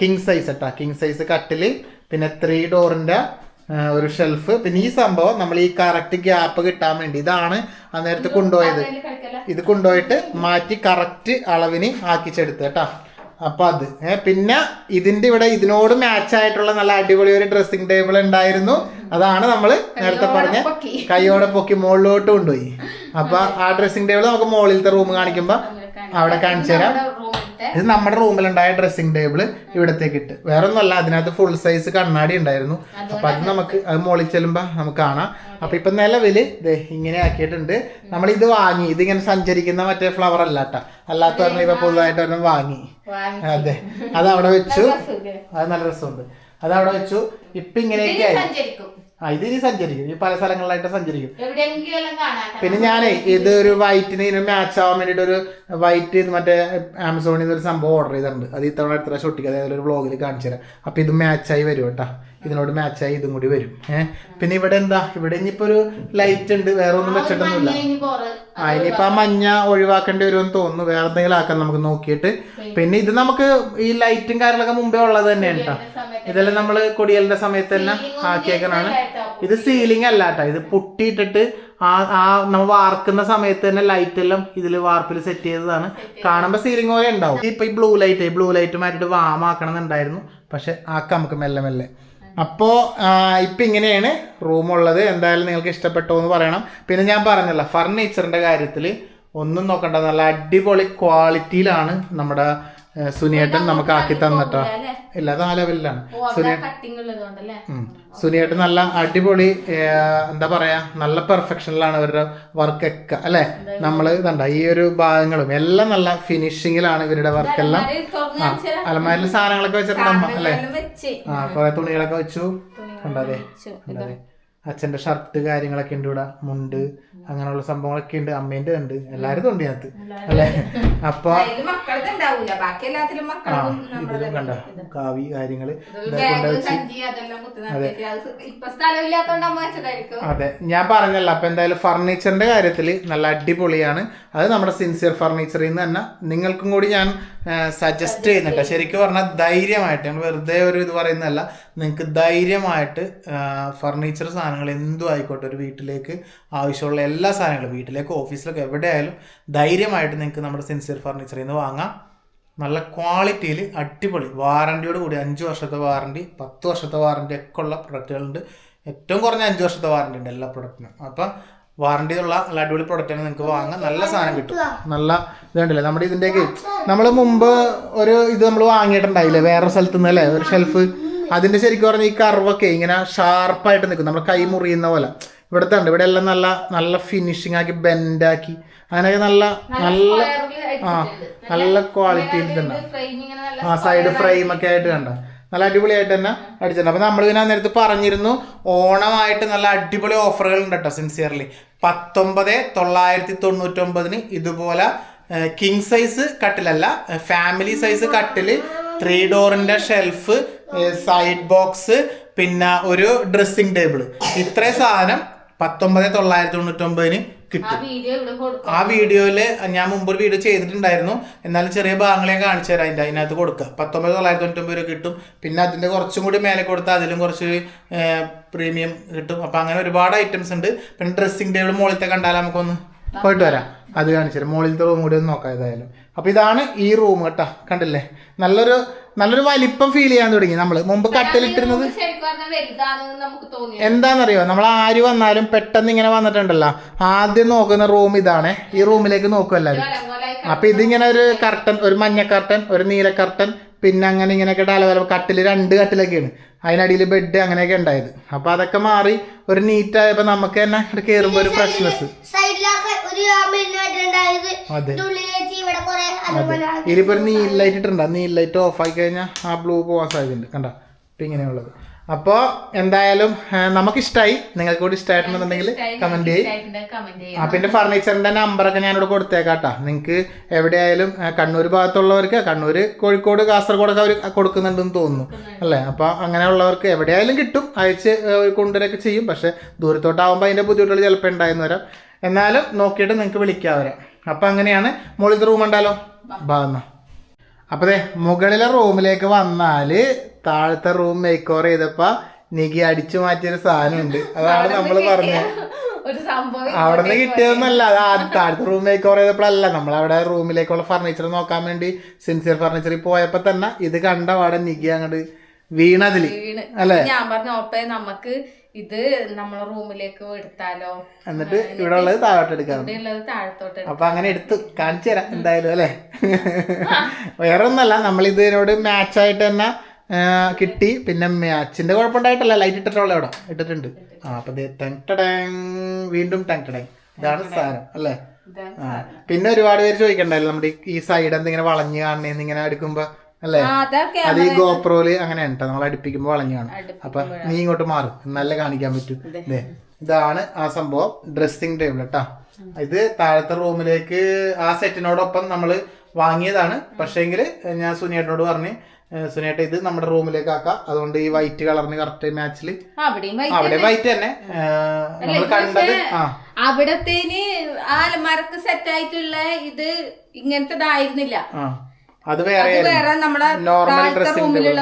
കിങ് സൈസ് കേട്ടാ കിങ് സൈസ് കട്ടിൽ പിന്നെ ത്രീ ഡോറിന്റെ ഒരു ഷെൽഫ് പിന്നെ ഈ സംഭവം നമ്മൾ ഈ കറക്റ്റ് ഗ്യാപ്പ് കിട്ടാൻ വേണ്ടി ഇതാണ് ആ നേരത്തെ കൊണ്ടുപോയത്. ഇത് കൊണ്ടുപോയിട്ട് മാറ്റി കറക്റ്റ് അളവിന് ആക്കിച്ചെടുത്ത് കേട്ടാ. അപ്പൊ അത്. ഏഹ് പിന്നെ ഇതിന്റെ ഇവിടെ ഇതിനോട് മാച്ച് ആയിട്ടുള്ള നല്ല അടിപൊളി ഒരു ഡ്രസ്സിംഗ് ടേബിൾ ഉണ്ടായിരുന്നു. അതാണ് നമ്മൾ നേരത്തെ പറഞ്ഞ. കൈയോടെ പൊക്കി മുകളിലോട്ട് കൊണ്ടുപോയി. അപ്പൊ ആ ഡ്രസ്സിംഗ് ടേബിൾ നമുക്ക് മുകളിലത്തെ റൂം കാണിക്കുമ്പോ അവിടെ കാണിച്ചു തരാം. ഇത് നമ്മുടെ റൂമിലുണ്ടായ ഡ്രസ്സിംഗ് ടേബിൾ ഇവിടത്തേക്ക് ഇട്ട്. വേറെ ഒന്നുമല്ല അതിനകത്ത് ഫുൾ സൈസ് കണ്ണാടി ഉണ്ടായിരുന്നു. അപ്പൊ അത് നമുക്ക് അത് മുകളിൽ ചെല്ലുമ്പോ നമുക്ക് കാണാം. അപ്പൊ ഇപ്പൊ നിലവിൽ ഇങ്ങനെ ആക്കിയിട്ടുണ്ട്. നമ്മൾ ഇത് വാങ്ങി. ഇത് ഇങ്ങനെ സഞ്ചരിക്കുന്ന മറ്റേ ഫ്ലവർ അല്ല കേട്ടാ അല്ലാത്ത പറഞ്ഞ ഇപ്പൊ പുതുതായിട്ട് ഒരെണ്ണം വാങ്ങി. അതെ. അത് അവിടെ വെച്ചു. അത് നല്ല രസമുണ്ട്. അത് അവിടെ വെച്ചു. ഇപ്പൊ ഇങ്ങനെയൊക്കെ ആയി. ആ ഇത് ഇനി സഞ്ചരിക്കും. ഈ പല സ്ഥലങ്ങളിലായിട്ട് സഞ്ചരിക്കും. പിന്നെ ഞാനേ ഇത് ഒരു വൈറ്റിന് ഇതിന് മാച്ച് ആവാൻ വേണ്ടിയിട്ട് ഒരു വൈറ്റ് മറ്റേ ആമസോണിൽ നിന്ന് ഒരു സംഭവം ഓർഡർ ചെയ്തിട്ടുണ്ട്. അത് ഇത്തവണ എത്ര പ്രാവശ്യം ഒട്ടിക്കുക അതേപോലെ ഒരു വ്ളോഗിൽ കാണിച്ചു തരാം അപ്പൊ ഇത് മാച്ചായി വരും കേട്ടാ. ഇതിനോട് മാച്ചായി ഇതും കൂടി വരും. ഏഹ് പിന്നെ ഇവിടെ എന്താ? ഇവിടെ ഇനിയിപ്പോ ഒരു ലൈറ്റ് ഉണ്ട്. വേറെ ഒന്നും വെച്ചിട്ടൊന്നുമില്ല. ആ ഇനിയിപ്പോ ആ മഞ്ഞ ഒഴിവാക്കേണ്ടി വരുമെന്ന് തോന്നുന്നു. വേറെ എന്തെങ്കിലും ആക്കാൻ നമുക്ക് നോക്കിയിട്ട്. പിന്നെ ഇത് നമുക്ക് ഈ ലൈറ്റും കാര്യങ്ങളൊക്കെ മുമ്പേ ഉള്ളത് തന്നെയാണ് കേട്ടോ ഇതെല്ലാം നമ്മൾ കൊടിയലിന്റെ സമയത്ത് തന്നെ ആക്കിയേക്കണാണ് ഇത് സീലിംഗ് അല്ല കേട്ടോ ഇത് പൊട്ടിയിട്ടിട്ട് ആ ആ നമ്മൾ വാർക്കുന്ന സമയത്ത് തന്നെ ലൈറ്റ് എല്ലാം ഇതിൽ വാർപ്പിൽ സെറ്റ് ചെയ്തതാണ്. കാണുമ്പോൾ സീലിംഗ് പോലെ ഉണ്ടാവും. ഇപ്പൊ ഈ ബ്ലൂ ലൈറ്റ് ബ്ലൂ ലൈറ്റ് മാറ്റിട്ട് വാമാക്കണം എന്നുണ്ടായിരുന്നു പക്ഷെ ആക്കാം നമുക്ക് മെല്ലെ മെല്ലെ. അപ്പോൾ ഇപ്പം ഇങ്ങനെയാണ് റൂമുള്ളത് എന്തായാലും നിങ്ങൾക്ക് ഇഷ്ടപ്പെട്ടോ എന്ന് പറയണം. പിന്നെ ഞാൻ പറഞ്ഞല്ലോ ഫർണിച്ചറിന്റെ കാര്യത്തിൽ ഒന്നും നോക്കണ്ട. നല്ല അടിപൊളി ക്വാളിറ്റിയിലാണ് നമ്മുടെ സുനിയേട്ടൻ നമുക്ക് ആക്കി തന്നിട്ടോ. ഇല്ല അത് ആ ലെവലിലാണ്. സുനിയേട്ടൻ നല്ല അടിപൊളി എന്താ പറയാ നല്ല പെർഫെക്ഷനിലാണ് ഇവരുടെ വർക്ക് ഒക്കെ അല്ലെ നമ്മൾ ഇതണ്ട ഈ ഒരു ഭാഗങ്ങളും എല്ലാം നല്ല ഫിനിഷിങ്ങിലാണ് ഇവരുടെ വർക്ക് എല്ലാം അലമാരിൽ സാധനങ്ങളൊക്കെ വെച്ചിട്ടുണ്ട് അല്ലെ? ആ കുറെ തുണികളൊക്കെ വെച്ചു. കണ്ടതേ കണ്ടതെ അച്ഛന്റെ ഷർട്ട് കാര്യങ്ങളൊക്കെ ഉണ്ട് ഇവിടെ. മുണ്ട് അങ്ങനെയുള്ള സംഭവങ്ങളൊക്കെ ഉണ്ട്. അമ്മേന്റെ ഉണ്ട്. എല്ലാരും ഉണ്ട് ഇതിനകത്ത്. അല്ലെ? അപ്പൊ ഇതിലും കണ്ട. കാവി കാര്യങ്ങൾ അത്. ഞാൻ പറഞ്ഞല്ലോ അപ്പൊ എന്തായാലും ഫർണിച്ചറിന്റെ കാര്യത്തിൽ നല്ല അടിപൊളിയാണ്. അത് നമ്മുടെ സിൻസിയർ ഫർണിച്ചറിൽ നിന്ന് തന്നെ നിങ്ങൾക്കും കൂടി ഞാൻ സജസ്റ്റ് ചെയ്യുന്നുണ്ട്. ശരിക്കും പറഞ്ഞാൽ ധൈര്യമായിട്ട് ഞങ്ങൾ വെറുതെ ഒരു ഇത് പറയുന്നതല്ല. നിങ്ങൾക്ക് ധൈര്യമായിട്ട് ഫർണിച്ചർ സാധനങ്ങൾ സാധനങ്ങൾ എന്തും ആയിക്കോട്ടെ ഒരു വീട്ടിലേക്ക് ആവശ്യമുള്ള എല്ലാ സാധനങ്ങളും വീട്ടിലേക്ക് ഓഫീസിലേക്ക് എവിടെ ആയാലും ധൈര്യമായിട്ട് നിങ്ങൾക്ക് നമ്മുടെ സിൻസിയർ ഫർണിച്ചറിൽ നിന്ന് വാങ്ങാം. നല്ല ക്വാളിറ്റിയിൽ അടിപൊളി വാറണ്ടിയോട് കൂടി അഞ്ച് വർഷത്തെ വാറണ്ടി പത്ത് വർഷത്തെ വാറണ്ടി ഒക്കെ ഉള്ള പ്രൊഡക്റ്റുകളുണ്ട് ഏറ്റവും കുറഞ്ഞ അഞ്ച് വർഷത്തെ വാറണ്ടി ഉണ്ട് എല്ലാ പ്രൊഡക്റ്റിനും അപ്പം വാറണ്ടി ഉള്ള നല്ല അടിപൊളി പ്രൊഡക്റ്റാണ് നിങ്ങൾക്ക് വാങ്ങാം. നല്ല സാധനം കിട്ടും. നല്ല ഇതുണ്ടല്ലേ നമ്മുടെ ഇതിന്റെയൊക്കെ നമ്മൾ മുമ്പ് ഒരു ഇത് നമ്മൾ വാങ്ങിയിട്ടുണ്ടായില്ലേ? വേറെ സ്ഥലത്ത് അല്ലേ ഒരു ഷെൽഫ് അതിന്റെ ശരിക്കും പറഞ്ഞാൽ ഈ കർവൊക്കെ ഇങ്ങനെ ഷാർപ്പായിട്ട് നിൽക്കും നമ്മൾ കൈ മുറിയുന്ന പോലെ. ഇവിടുത്തെ ഉണ്ട് ഇവിടെ എല്ലാം നല്ല നല്ല ഫിനിഷിംഗ് ആക്കി ബെൻഡാക്കി അങ്ങനെയൊക്കെ നല്ല നല്ല ആ നല്ല ക്വാളിറ്റിയിൽ തന്നെ. ആ സൈഡ് ഫ്രെയിം ഒക്കെ ആയിട്ട് കണ്ട? നല്ല അടിപൊളിയായിട്ട് തന്നെ അടിച്ചിട്ടുണ്ട്. അപ്പൊ നമ്മൾ ഇതിനെ നേരത്തെ പറഞ്ഞിരുന്നു ഓണമായിട്ട് നല്ല അടിപൊളി ഓഫറുകൾ ഉണ്ട് കേട്ടോ സിൻസിയർലി പത്തൊമ്പത് തൊള്ളായിരത്തി തൊണ്ണൂറ്റൊമ്പതിന് ഇതുപോലെ കിങ് സൈസ് കട്ടിലല്ല ഫാമിലി സൈസ് കട്ടിൽ ത്രീ ഡോറിന്റെ ഷെൽഫ് സൈഡ് ബോക്സ് പിന്നെ ഒരു ഡ്രസ്സിംഗ് ടേബിൾ ഇത്രയും സാധനം പത്തൊമ്പത് തൊള്ളായിരത്തി തൊണ്ണൂറ്റൊമ്പതിന് കിട്ടും. ആ വീഡിയോയിൽ ഞാൻ മുമ്പ് ഒരു വീഡിയോ ചെയ്തിട്ടുണ്ടായിരുന്നു. എന്നാലും ചെറിയ ഭാഗങ്ങളെ കാണിച്ചു തരാം. അതിന്റെ അതിനകത്ത് കൊടുക്കുക പത്തൊമ്പത് തൊള്ളായിരത്തി തൊണ്ണൂറ്റൊമ്പത് രൂപ കിട്ടും. പിന്നെ അതിന്റെ കുറച്ചും കൂടി മേലെ കൊടുത്താൽ അതിലും കുറച്ച് പ്രീമിയം കിട്ടും. അപ്പം അങ്ങനെ ഒരുപാട് ഐറ്റംസ് ഉണ്ട്. പിന്നെ ഡ്രസ്സിംഗ് ടേബിൾ മുകളിലത്തെ കണ്ടാൽ നമുക്കൊന്ന്? പോയിട്ട് വരാം. അത് കാണിച്ചു തരാം. മുകളിലത്തെ റൂം കൂടി ഒന്ന് നോക്കാം ഏതായാലും. അപ്പോൾ ഇതാണ് ഈ റൂം കേട്ടോ. കണ്ടില്ലേ? നല്ലൊരു നല്ലൊരു വലിപ്പം ഫീൽ ചെയ്യാൻ തുടങ്ങി. നമ്മൾ മുമ്പ് കട്ടിലിട്ടിരുന്നത് എന്താണെന്നറിയോ? നമ്മൾ ആര് വന്നാലും പെട്ടെന്ന് ഇങ്ങനെ വന്നിട്ടുണ്ടല്ലോ. ആദ്യം നോക്കുന്ന റൂം ഇതാണ്. ഈ റൂമിലേക്ക് നോക്കും എല്ലാവരും അപ്പൊ ഇതിങ്ങനെ ഒരു കർട്ടൻ ഒരു മഞ്ഞ കർട്ടൻ ഒരു നീല കർട്ടൻ പിന്നെ അങ്ങനെ ഇങ്ങനെയൊക്കെ ഡലവല കട്ടിൽ രണ്ട് കട്ടിലൊക്കെയാണ്. അതിനടിയിൽ ബെഡ് അങ്ങനെയൊക്കെ ഉണ്ടായത്. അപ്പൊ അതൊക്കെ മാറി ഒരു നീറ്റ് ആയപ്പോ നമുക്ക് തന്നെ കേറുമ്പോ കയറുമ്പോ ഒരു ഫ്രഷ്നെസ് ഇതിപ്പോ നീ നീൽ ലൈറ്റ് ഇട്ടുണ്ടോ നീ ലൈറ്റ് ഓഫ് ആയി കഴിഞ്ഞാൽ ആ ബ്ലൂ പോകാൻ സാധ്യതയുണ്ട്. കണ്ട? ഇപ്പൊ ഇങ്ങനെയുള്ളത്. അപ്പോൾ എന്തായാലും നമുക്ക് ഇഷ്ടമായി നിങ്ങൾക്ക് കൂടി ഇഷ്ടമായിട്ടുണ്ടെന്നുണ്ടെങ്കിൽ കമന്റ് ചെയ്യും. കമന്റ് ചെയ്യാം. ആ പിന്നെ ഫർണിച്ചറിന്റെ നമ്പറൊക്കെ ഞാനിവിടെ കൊടുത്തേക്കാട്ടാ. നിങ്ങൾക്ക് എവിടെയായാലും കണ്ണൂർ ഭാഗത്തുള്ളവർക്ക് കണ്ണൂർ കോഴിക്കോട് കാസർഗോഡൊക്കെ അവർ കൊടുക്കുന്നുണ്ടെന്ന് തോന്നുന്നു. അല്ലേ? അപ്പോൾ അങ്ങനെയുള്ളവർക്ക് എവിടെയായാലും കിട്ടും. അയച്ച് കൊണ്ടുവരൊക്കെ ചെയ്യും. പക്ഷെ ദൂരത്തോട്ടാവുമ്പോൾ അതിന്റെ ബുദ്ധിമുട്ടുകൾ ചിലപ്പോൾ ഉണ്ടായിരുന്നു വരാം. എന്നാലും നോക്കിയിട്ട് നിങ്ങൾക്ക് വിളിക്കാം വരാം അപ്പം അങ്ങനെയാണ് മുകളിലത്തെ റൂം ഉണ്ടല്ലോ ബാന്ന അപ്പോൾ ദേ മുകളിലെ റൂമിലേക്ക് വന്നാൽ താഴത്തെ റൂം മേക്ക് ഓവർ ചെയ്തപ്പോൾ നികി അടിച്ചു മാറ്റിയൊരു സാധനമുണ്ട്. അതാണ് നമ്മൾ പറഞ്ഞത്. അവിടെ നിന്ന് കിട്ടിയതൊന്നല്ല അത് താഴത്തെ റൂം മേക്ക് ഓവർ ചെയ്തപ്പോഴല്ല നമ്മൾ അവിടെ റൂമിലേക്കുള്ള ഫർണിച്ചർ നോക്കാൻ വേണ്ടി സിൻസിയർ ഫർണിച്ചറിൽ പോയപ്പോൾ തന്നെ ഇത് കണ്ട അവിടെ നികി അങ്ങോട്ട് വീണതിൽ. അല്ലെ? ഞാൻ പറഞ്ഞു ഓപ്പേ നമുക്ക് ഇത് നമ്മളെ റൂമിലേക്ക് എടുത്താലോ? എന്നിട്ട് ഇവിടെ ഉള്ളത് താഴോട്ട് എടുക്കാം. ഉള്ളത് താഴത്തോട്ട് അപ്പൊ അങ്ങനെ എടുത്തു കാണിച്ചു തരാം എന്തായാലും അല്ലെ? വേറെ ഒന്നല്ല നമ്മൾ ഇതിനോട് മാച്ച് ആയിട്ട് തന്നെ കിട്ടി. പിന്നെ മാച്ചിന്റെ കുഴപ്പമുണ്ടായിട്ടല്ല. ലൈറ്റ് ഇട്ടിട്ടുള്ള ഇവിടെ ഇട്ടിട്ടുണ്ട്. ആ അപ്പൊ ടങ്. വീണ്ടും ടെങ്. ഇതാണ് സാധനം അല്ലേ? പിന്നെ ഒരുപാട് പേര് ചോദിക്കണ്ടായിരുന്നു. നമ്മുടെ ഈ- ഈ സൈഡ് എന്തിങ്ങനെ വളഞ്ഞു കാണണേന്ന് ഇങ്ങനെ എടുക്കുമ്പോ അല്ലേ? അത് ഈ ഗോപ്രോൽ അങ്ങനെ കേട്ടോ നമ്മൾ അടുപ്പിക്കുമ്പോ വളഞ്ഞു കാണും അപ്പൊ നീ ഇങ്ങോട്ട് മാറും നല്ല കാണിക്കാൻ പറ്റും. ദേ, ഇതാണ് ആ സംഭവം ഡ്രസ്സിംഗ് ടേബിൾ കേട്ടാ ഇത് താഴത്തെ റൂമിലേക്ക് ആ സെറ്റിനോടൊപ്പം നമ്മൾ വാങ്ങിയതാണ്. പക്ഷേങ്കിൽ ഞാൻ സുനിയേട്ടനോട് പറഞ്ഞു സുനിയേട്ട ഇത് നമ്മുടെ റൂമിലേക്ക് ആക്കാം. അതുകൊണ്ട് ഈ വൈറ്റ് കളറിന് കറക്റ്റ് മാച്ചിൽ അവിടെ വൈറ്റ് തന്നെ. നമ്മൾ കണ്ടത് ആ. അവിടത്തേന് ആ അലമാരക്ക് സെറ്റ് ആയിട്ടുള്ള ഇത് ഇങ്ങനത്തേതായിരുന്നില്ല. ആ. അത് വേറെ നമ്മുടെ നോർമൽ ഡ്രസ്സിംഗ് ടേബിൾ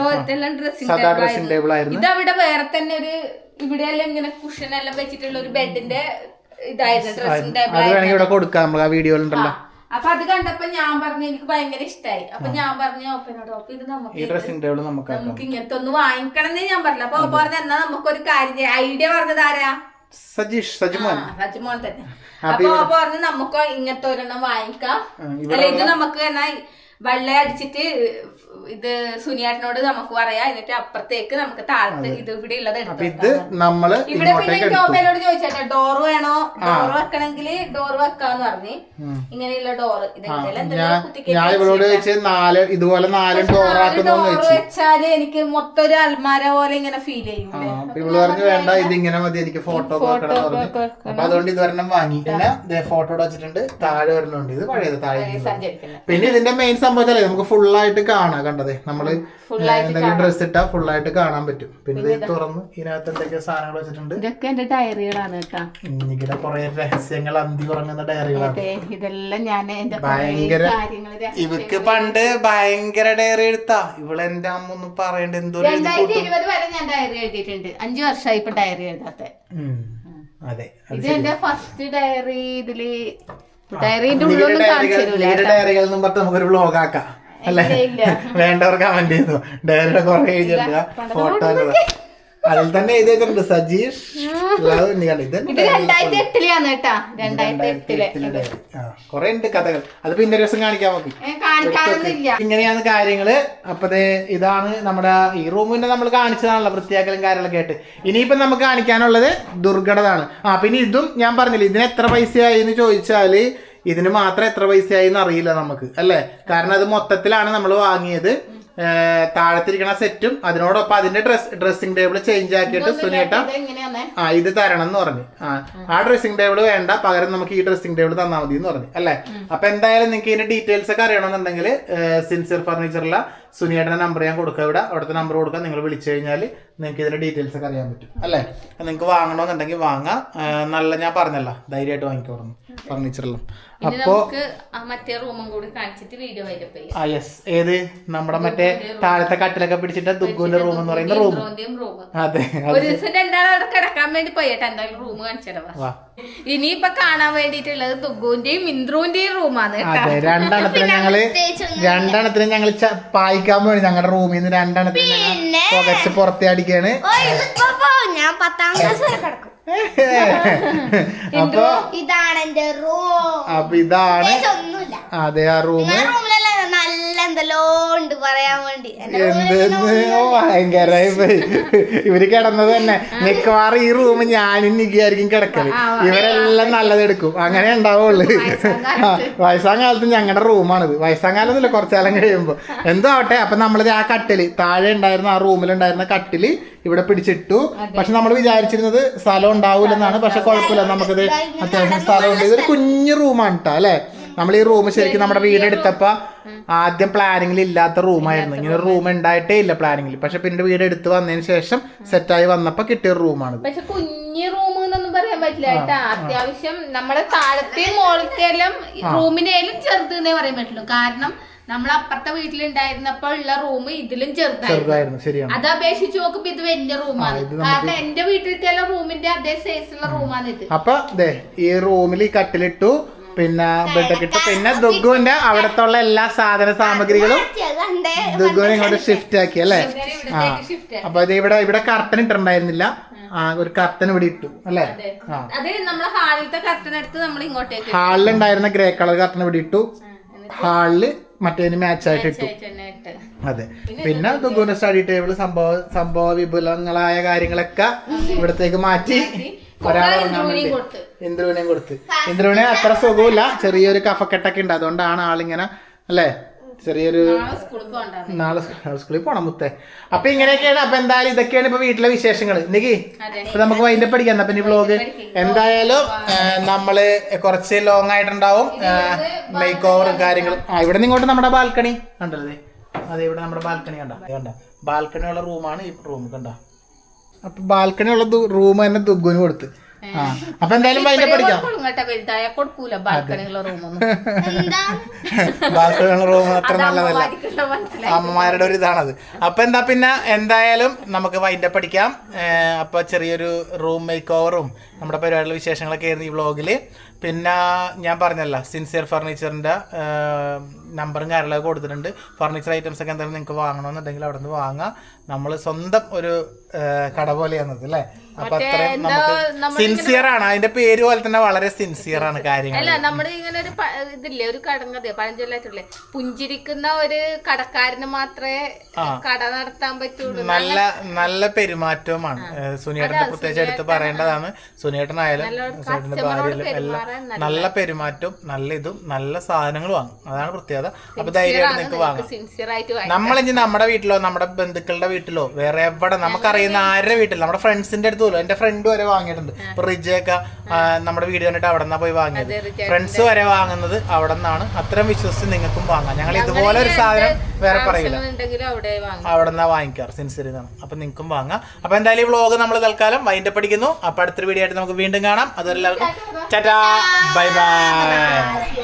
സാധാ ഡ്രസ്സിംഗ് ആയിരുന്നു. ഇത് അവിടെ വേറെ തന്നെ ഒരു ഇവിടെ ഇങ്ങനെ കുഷൻ എല്ലാം വെച്ചിട്ടുള്ള ഒരു ബെഡിന്റെ ഇതായിരുന്നു ഡ്രസ്സിംഗ് ടേബിൾ അത് വേണമെങ്കിൽ ഇവിടെ കൊടുക്കാം നമ്മൾ ആ വീഡിയോയിലുണ്ടല്ലോ അപ്പൊ അത് കണ്ടപ്പോ ഞാൻ പറഞ്ഞു എനിക്ക് ഭയങ്കര ഇഷ്ടമായി അപ്പൊ ഞാൻ പറഞ്ഞു ഓപ്പനോട് ഓപ്പ ഇത് നമുക്ക് ഡ്രസ്സിംഗ് ടേബിൾ നമുക്ക് നമുക്ക് ഇങ്ങനത്തെ ഒന്ന് വാങ്ങിക്കണം എന്ന് ഞാൻ പറഞ്ഞില്ല അപ്പൊ ഓപ്പ പറഞ്ഞ എന്നാ നമുക്കൊരു കാര്യം ഐഡിയ പറഞ്ഞത് ആരാ? സജീഷ് സജിമോൻ. സജിമോൻ തന്നെ. അപ്പൊ ഓപ്പ പറഞ്ഞു നമുക്ക് ഇങ്ങനത്തെ ഒരെണ്ണം വാങ്ങിക്കാം. അല്ല ഇത് നമുക്ക് എന്നാ വെള്ള ഇത് സുനിയാട്ടിനോട് നമുക്ക് പറയാം. എന്നിട്ട് അപ്പുറത്തേക്ക് നമുക്ക് താഴത്ത് ഇത് ഇവിടെ ഉള്ളത് അപ്പൊ എടുത്തു ഇത് നമ്മൾ ഇവിടെ പിന്നെ ടോപ്പേനോട് ചോദിച്ചേട്ടാ ഡോർ വേണോ? ഡോർ വെക്കണമെങ്കിൽ ഡോർ വെക്കാന്ന് പറഞ്ഞു. ഇങ്ങനെയുള്ള ഡോർ ഞാൻ ഇവളോട് നാല് ഇതുപോലെ നാല് ഡോർ വെച്ചാൽ എനിക്ക് മൊത്തം ഒരു അൽമാര പോലെ ഇങ്ങനെ ഫീൽ ചെയ്യും ഇവൾ പറഞ്ഞു വേണ്ട ഇത് ഇങ്ങനെ മതി എനിക്ക് ഫോട്ടോ വെക്കണം അപ്പൊ അതുകൊണ്ട് ഇത് ഒരെണ്ണം വാങ്ങി. പിന്നെ ഫോട്ടോ വെച്ചിട്ടുണ്ട്. താഴെ ഒരെണ്ണം ഉണ്ട്. ഇത് പഴയത് താഴെ. പിന്നെ ഇതിന്റെ മെയിൻ സംഭവം സംഭവിച്ചാലേ നമുക്ക് ഫുൾ ആയിട്ട് കാണാം. കണ്ടതേ. നമ്മൾ എന്തെങ്കിലും ഡ്രസ് ഇട്ടാ ഫുൾ ആയിട്ട് കാണാൻ പറ്റും. പിന്നെ ഇത് തുറന്ന് ഇതിനകത്ത് എന്തൊക്കെ സാധനങ്ങൾ വെച്ചിട്ടുണ്ട്. ഇതൊക്കെ എന്റെ ഡയറികളാണ് കേട്ടോ. ഇങ്ങനെ കുറെ രഹസ്യങ്ങൾ അന്തി ഉറങ്ങുന്ന ഡയറികളാണ് ഇതെല്ലാം ഞാൻ എന്റെ ഭയങ്കര ഇവക്ക് പണ്ട് ഭയങ്കര ഡയറി എടുത്താ. ഇവളെന്റെ അമ്മ ഒന്നും പറയണ്ട എന്തോ ഒരു വരെ ഞാൻ ഡയറി എഴുതിയിട്ടുണ്ട്. അഞ്ചു വർഷമായി ഇപ്പൊ ഡയറി എഴുതാത്ത. അതെ ഇത് എന്റെ ഫസ്റ്റ് ഡയറി ഇതിൽ ഡയറിന്റെ ഉള്ളൊന്നും കാണിച്ചു ഡയറികൾ പറഞ്ഞ് നമുക്കൊരു വ്ലോഗ് ആക്കാം. അല്ലേ വേണ്ടവർ കമന്റ് ചെയ്തു ഡയറിയുടെ കുറെ കഴിഞ്ഞിട്ട് ഫോട്ടോ അതിൽ തന്നെ എഴുതിയിട്ടുണ്ട് സജീഷ്. കൊറേ ഉണ്ട് കഥകൾ. അത് പിന്നെ ദിവസം കാണിക്കാൻ നോക്കി ഇങ്ങനെയാണ് കാര്യങ്ങൾ. അപ്പതേ ഇതാണ് നമ്മുടെ ഈ റൂമിന്റെ നമ്മൾ കാണിച്ചതാണല്ലോ വൃത്തിയാക്കലും കാര്യങ്ങളൊക്കെ ആയിട്ട്. ഇനിയിപ്പം നമുക്ക് കാണിക്കാനുള്ളത് ദുർഘടതാണ്. ആ പിന്നെ ഇതും ഞാൻ പറഞ്ഞില്ല ഇതിന് എത്ര പൈസയായി എന്ന് ചോദിച്ചാൽ ഇതിന് മാത്രം എത്ര പൈസയായിന്ന് അറിയില്ല നമുക്ക് അല്ലേ? കാരണം അത് മൊത്തത്തിലാണ് നമ്മൾ വാങ്ങിയത്. താഴത്തിരിക്കണ സെറ്റും അതിനോടൊപ്പം അതിന്റെ ഡ്രസ് ഡ്രസ്സിംഗ് ടേബിൾ ചേഞ്ച് ആക്കിയിട്ട് എങ്ങനെയാന്ന് ആ ഇത് തരണം എന്ന് പറഞ്ഞു. ആ ആ ഡ്രസ്സിംഗ് ടേബിൾ വേണ്ട പകരം നമുക്ക് ഈ ഡ്രസ്സിംഗ് ടേബിൾ തന്നാൽ മതി എന്ന് പറഞ്ഞു അല്ലേ? അപ്പൊ എന്തായാലും നിങ്ങൾക്ക് ഇതിന്റെ ഡീറ്റെയിൽസ് ഒക്കെ അറിയണമെന്നുണ്ടെങ്കിൽ സിൻസിയർ ഫർണിച്ചറിലെ സുനിയേട്ടന്റെ നമ്പർ ഞാൻ കൊടുക്കുക ഇവിടെ. അവിടുത്തെ നമ്പർ കൊടുക്കുക നിങ്ങൾ വിളിച്ചു കഴിഞ്ഞാൽ നിങ്ങൾക്ക് ഇതിന്റെ ഡീറ്റെയിൽസ് ഒക്കെ അറിയാൻ പറ്റും. അല്ലേ? നിങ്ങൾക്ക് വാങ്ങണമെന്നുണ്ടെങ്കിൽ വാങ്ങാം. നല്ല ഞാൻ പറഞ്ഞല്ലോ ധൈര്യമായിട്ട് വാങ്ങിക്കോടുന്നു ഫർണിച്ചറിലും അപ്പോ നമുക്ക് ആ മറ്റേ റൂമും കൂടി കാണിച്ചിട്ട് വീഡിയോ ആ യെസ് ഏത്? നമ്മുടെ മറ്റേ താഴത്തെ കട്ടിലൊക്കെ പിടിച്ചിട്ട് ദുഗുവിന്റെ റൂം എന്ന് പറയുന്ന റൂം അതെ ഒരു ദിവസം കിടക്കാൻ വേണ്ടി പോയിട്ട്? എന്തായാലും റൂം കാണിച്ചിടവാ ഇനിയിപ്പൊ കാണാൻ വേണ്ടിട്ടുള്ളത് ദുഗുവിന്റെയും ഇന്ദ്രുവിന്റെയും റൂമാണ് അതെ രണ്ടെണ്ണത്തിന് ഞങ്ങൾ രണ്ടെണ്ണത്തിന് ഞങ്ങൾ പായിക്കാൻ വേണ്ടി ഞങ്ങളുടെ റൂമിൽ നിന്ന് രണ്ടെണ്ണത്തിന് പുകച്ച് പുറത്തടിക്കാണ് ഓ പോ, ഞാൻ പത്താം ക്ലാസ് വരെ കിടക്കും. അപ്പൊ ഇതാണ് എന്റെ റൂം അപ്പൊ ഇതാണ് അതെ ആ റൂം എന്തെല്ലോ ഉണ്ട് പറയാൻ വേണ്ടി. ഭയങ്കരായി പോയി. ഇവർ കിടന്നത് തന്നെ. മിക്കവാറും ഈ റൂം ഞാനും നിക്കായിരിക്കും കിടക്കൽ. ഇവരെല്ലാം നല്ലത് എടുക്കും. അങ്ങനെ ഉണ്ടാവുള്ളു. വയസ്സാം കാലത്ത് ഞങ്ങളുടെ റൂമാണിത് വയസ്സാം കാലത്തില്ല കുറച്ചാലം കഴിയുമ്പോ. എന്തോ ആവട്ടെ അപ്പൊ നമ്മളിത് ആ കട്ടിൽ താഴെ ഉണ്ടായിരുന്ന ആ റൂമിലുണ്ടായിരുന്ന കട്ടിൽ ഇവിടെ പിടിച്ചിട്ടു. പക്ഷെ നമ്മൾ വിചാരിച്ചിരുന്നത് സ്ഥലം ഉണ്ടാവൂലെന്നാണ്. പക്ഷെ കുഴപ്പമില്ല. നമുക്കിത് അത്യാവശ്യം സ്ഥലമുണ്ട് ഇതൊരു കുഞ്ഞു റൂമാണ് കേട്ടോ അല്ലെ? നമ്മൾ ഈ റൂം ശരിക്കും നമ്മുടെ വീട് എടുത്തപ്പോൾ ആദ്യം പ്ലാനിങ്ങിൽ ഇല്ലാത്ത റൂമായിരുന്നു ഇങ്ങനെ റൂം ഉണ്ടായിട്ടേ ഇല്ല പ്ലാനിങ്ങിൽ പക്ഷെ പിന്നെ വീട് എടുത്ത് വന്നതിന് ശേഷം സെറ്റായി വന്നപ്പോ കിട്ടിയ റൂമാണ് പക്ഷെ കുഞ്ഞു റൂം എന്നൊന്നും പറയാൻ പറ്റില്ല കേട്ടാ. അത്യാവശ്യം നമ്മുടെ താഴത്തെയും മുകളിലത്തെയും റൂമിനേലും ചെറുതെന്നേ പറയാൻ പറ്റുള്ളൂ. കാരണം നമ്മൾ അപ്പുറത്തെ വീട്ടിലുണ്ടായിരുന്നപ്പോൾ ഉള്ള റൂം ഇതിലും ചെറുതായിരുന്നു. ശരിയാണ്. അത് അപേക്ഷിച്ച് നോക്കുമ്പോ ഇത് വലിയ റൂമാണ് കാരണം എന്റെ വീട്ടിലത്തെ റൂമിന്റെ അതേ സൈസ് ഉള്ള റൂമാണ് ഇത്. അപ്പൊ ദേ ഈ റൂമിൽ ഈ കട്ടിലിട്ടു പിന്നെ ബെഡൊക്കെ കിട്ടും പിന്നെ ദുഗുവിന്റെ അവിടത്തെ ഉള്ള എല്ലാ സാധന സാമഗ്രികളും ദുഗുവിനെ ഇങ്ങോട്ട് ഷിഫ്റ്റ് ആക്കി അല്ലേ? ആ ഷിഫ്റ്റ് അപ്പൊ ഇത് ഇവിടെ ഇവിടെ കർട്ടൻ ഇട്ടിട്ടുണ്ടായിരുന്നില്ല. ആ. ഒരു കർട്ടൻ ഇവിടെ ഇട്ടു അല്ലേ? ആ. അത് നമ്മളെ ഹാളിലത്തെ കർട്ടൻ എടുത്ത് നമ്മൾ ഇങ്ങോട്ടേക്ക് ഹാളിലുണ്ടായിരുന്ന ഗ്രേ കളർ കർട്ടൻ ഇവിടെ ഇട്ടു. ഹാളിൽ മറ്റേതിന് മാച്ച് ആയിട്ട് ഇട്ടു. അതെ. പിന്നെ ദുഗുവിന്റെ സ്റ്റഡി ടേബിൾ സംഭവ സംഭവ വിപുലങ്ങളായ കാര്യങ്ങളൊക്കെ ഇവിടത്തേക്ക് മാറ്റി. ഇന്ദ്രുവിനെയും കൊടുത്ത്. ഇന്ദ്രുവിനെ അത്ര സുഖമില്ല ചെറിയൊരു കഫക്കെട്ടൊക്കെ ഉണ്ട്. അതുകൊണ്ടാണ് ആളിങ്ങനെ അല്ലേ? ചെറിയൊരു നാളെ സ്കൂളിൽ പോണം മുത്തേ. അപ്പൊ ഇങ്ങനെയൊക്കെയാണ്. അപ്പൊ എന്തായാലും ഇതൊക്കെയാണ് ഇപ്പൊ വീട്ടിലെ വിശേഷങ്ങൾ നിക്കി അപ്പൊ നമുക്ക് വൈൻഡ് പഠിക്കാം. അപ്പൊ ഈ വ്ലോഗ് എന്തായാലും നമ്മൾ കുറച്ച് ലോങ് ആയിട്ടുണ്ടാവും. മേക്ക് ഓവറും കാര്യങ്ങളും. ആ ഇവിടെ നിങ്ങോട്ട് ഇങ്ങോട്ട് നമ്മുടെ ബാൽക്കണി കണ്ടല്ലേ? അതെ ഇവിടെ നമ്മുടെ ബാൽക്കണി കണ്ട? കണ്ട? ബാൽക്കണി ഉള്ള റൂമാണ് ഈ റൂം കണ്ട? അപ്പൊ ബാൽക്കണി ഉള്ള റൂം തന്നെ ദുഗുന് കൊടുത്ത്. ആ. അപ്പൊ എന്തായാലും വൈൻഡ് പഠിക്കാം. വലുതായ കൊടുക്കൂല ബാൽക്കണിയുള്ള റൂമൊന്നും. ബാൽക്കണി റൂം അത്ര നല്ലതല്ല. അമ്മമാരുടെ ഒരു ഇതാണത്. അപ്പൊ എന്താ പിന്നെ എന്തായാലും നമുക്ക് വൈൻഡ് അപ്പ് അടിക്കാം അപ്പൊ ചെറിയൊരു റൂം മേക്ക് ഓവറും നമ്മുടെ പരിപാടിയിലെ വിശേഷങ്ങളൊക്കെ ആയിരുന്നു ഈ വ്ളോഗിൽ പിന്നെ ഞാൻ പറഞ്ഞല്ല സിൻസിയർ ഫർണിച്ചറിന്റെ നമ്പറും കാര്യങ്ങളൊക്കെ കൊടുത്തിട്ടുണ്ട്. ഫർണിച്ചർ ഐറ്റംസ് ഒക്കെ എന്തായാലും നിങ്ങൾക്ക് വാങ്ങണമെന്നുണ്ടെങ്കിൽ അവിടെ നിന്ന് വാങ്ങാം. നമ്മൾ സ്വന്തം ഒരു കട പോലെയാണത് അല്ലേ? അപ്പൊ അത്രയും നമുക്ക് സിൻസിയർ ആണ്. അതിന്റെ പേര് പോലെ തന്നെ വളരെ സിൻസിയർ ആണ് കാര്യങ്ങൾ അല്ല നമ്മുടെ ഇങ്ങനെ ഒരു ഇതില്ലേ ഒരു കടങ്കഥയോ പഴഞ്ചൊല്ലായിട്ടുള്ളേ പുഞ്ചിരിക്കുന്ന ഒരു കടക്കാരന് മാത്രമേ കട നടത്താൻ പറ്റുള്ളൂ. നല്ല നല്ല പെരുമാറ്റവുമാണ് സുനിയുടെ പ്രത്യേകിച്ച് എടുത്ത് പറയേണ്ടതാണ്. ഭാര്യയിലും എല്ലാം നല്ല പെരുമാറ്റവും നല്ല ഇതും നല്ല സാധനങ്ങൾ വാങ്ങും. അതാണ് പ്രത്യേകത. അപ്പൊ ധൈര്യമായിട്ട് നിങ്ങൾക്ക് വാങ്ങാം. നമ്മളിനി നമ്മുടെ വീട്ടിലോ നമ്മുടെ ബന്ധുക്കളുടെ വീട്ടിലോ വേറെ എവിടെ നമുക്കറിയുന്ന ആരുടെ വീട്ടിൽ നമ്മുടെ ഫ്രണ്ട്സിന്റെ അടുത്ത് പോലും എന്റെ ഫ്രണ്ട് വരെ വാങ്ങിയിട്ടുണ്ട്. ഇപ്പൊ റിജയൊക്കെ നമ്മുടെ വീട് കണ്ടിട്ട് അവിടെ നിന്നാ പോയി വാങ്ങിയത്. ഫ്രണ്ട്സ് വരെ വാങ്ങുന്നത് അവിടെ നിന്നാണ് അത്രയും വിശ്വസിച്ച് നിങ്ങൾക്കും വാങ്ങാം. ഞങ്ങൾ ഇതുപോലെ ഒരു സാധനം വേറെ പറയില്ല. അവിടെ നിന്നാ വാങ്ങിക്കാറ്. സിൻസിയറിന്നാണ് അപ്പൊ നിങ്ങൾക്കും വാങ്ങാം. അപ്പൊ എന്തായാലും ഈ വ്ളോഗ് നമ്മൾ തൽക്കാലം വൈൻഡപ്പ് പഠിക്കുന്നു അപ്പൊ അടുത്തൊരു വീഡിയോ നമുക്ക് വീണ്ടും കാണാം. അതെല്ലാവർക്കും ചറ്റാ ബൈ ബൈ.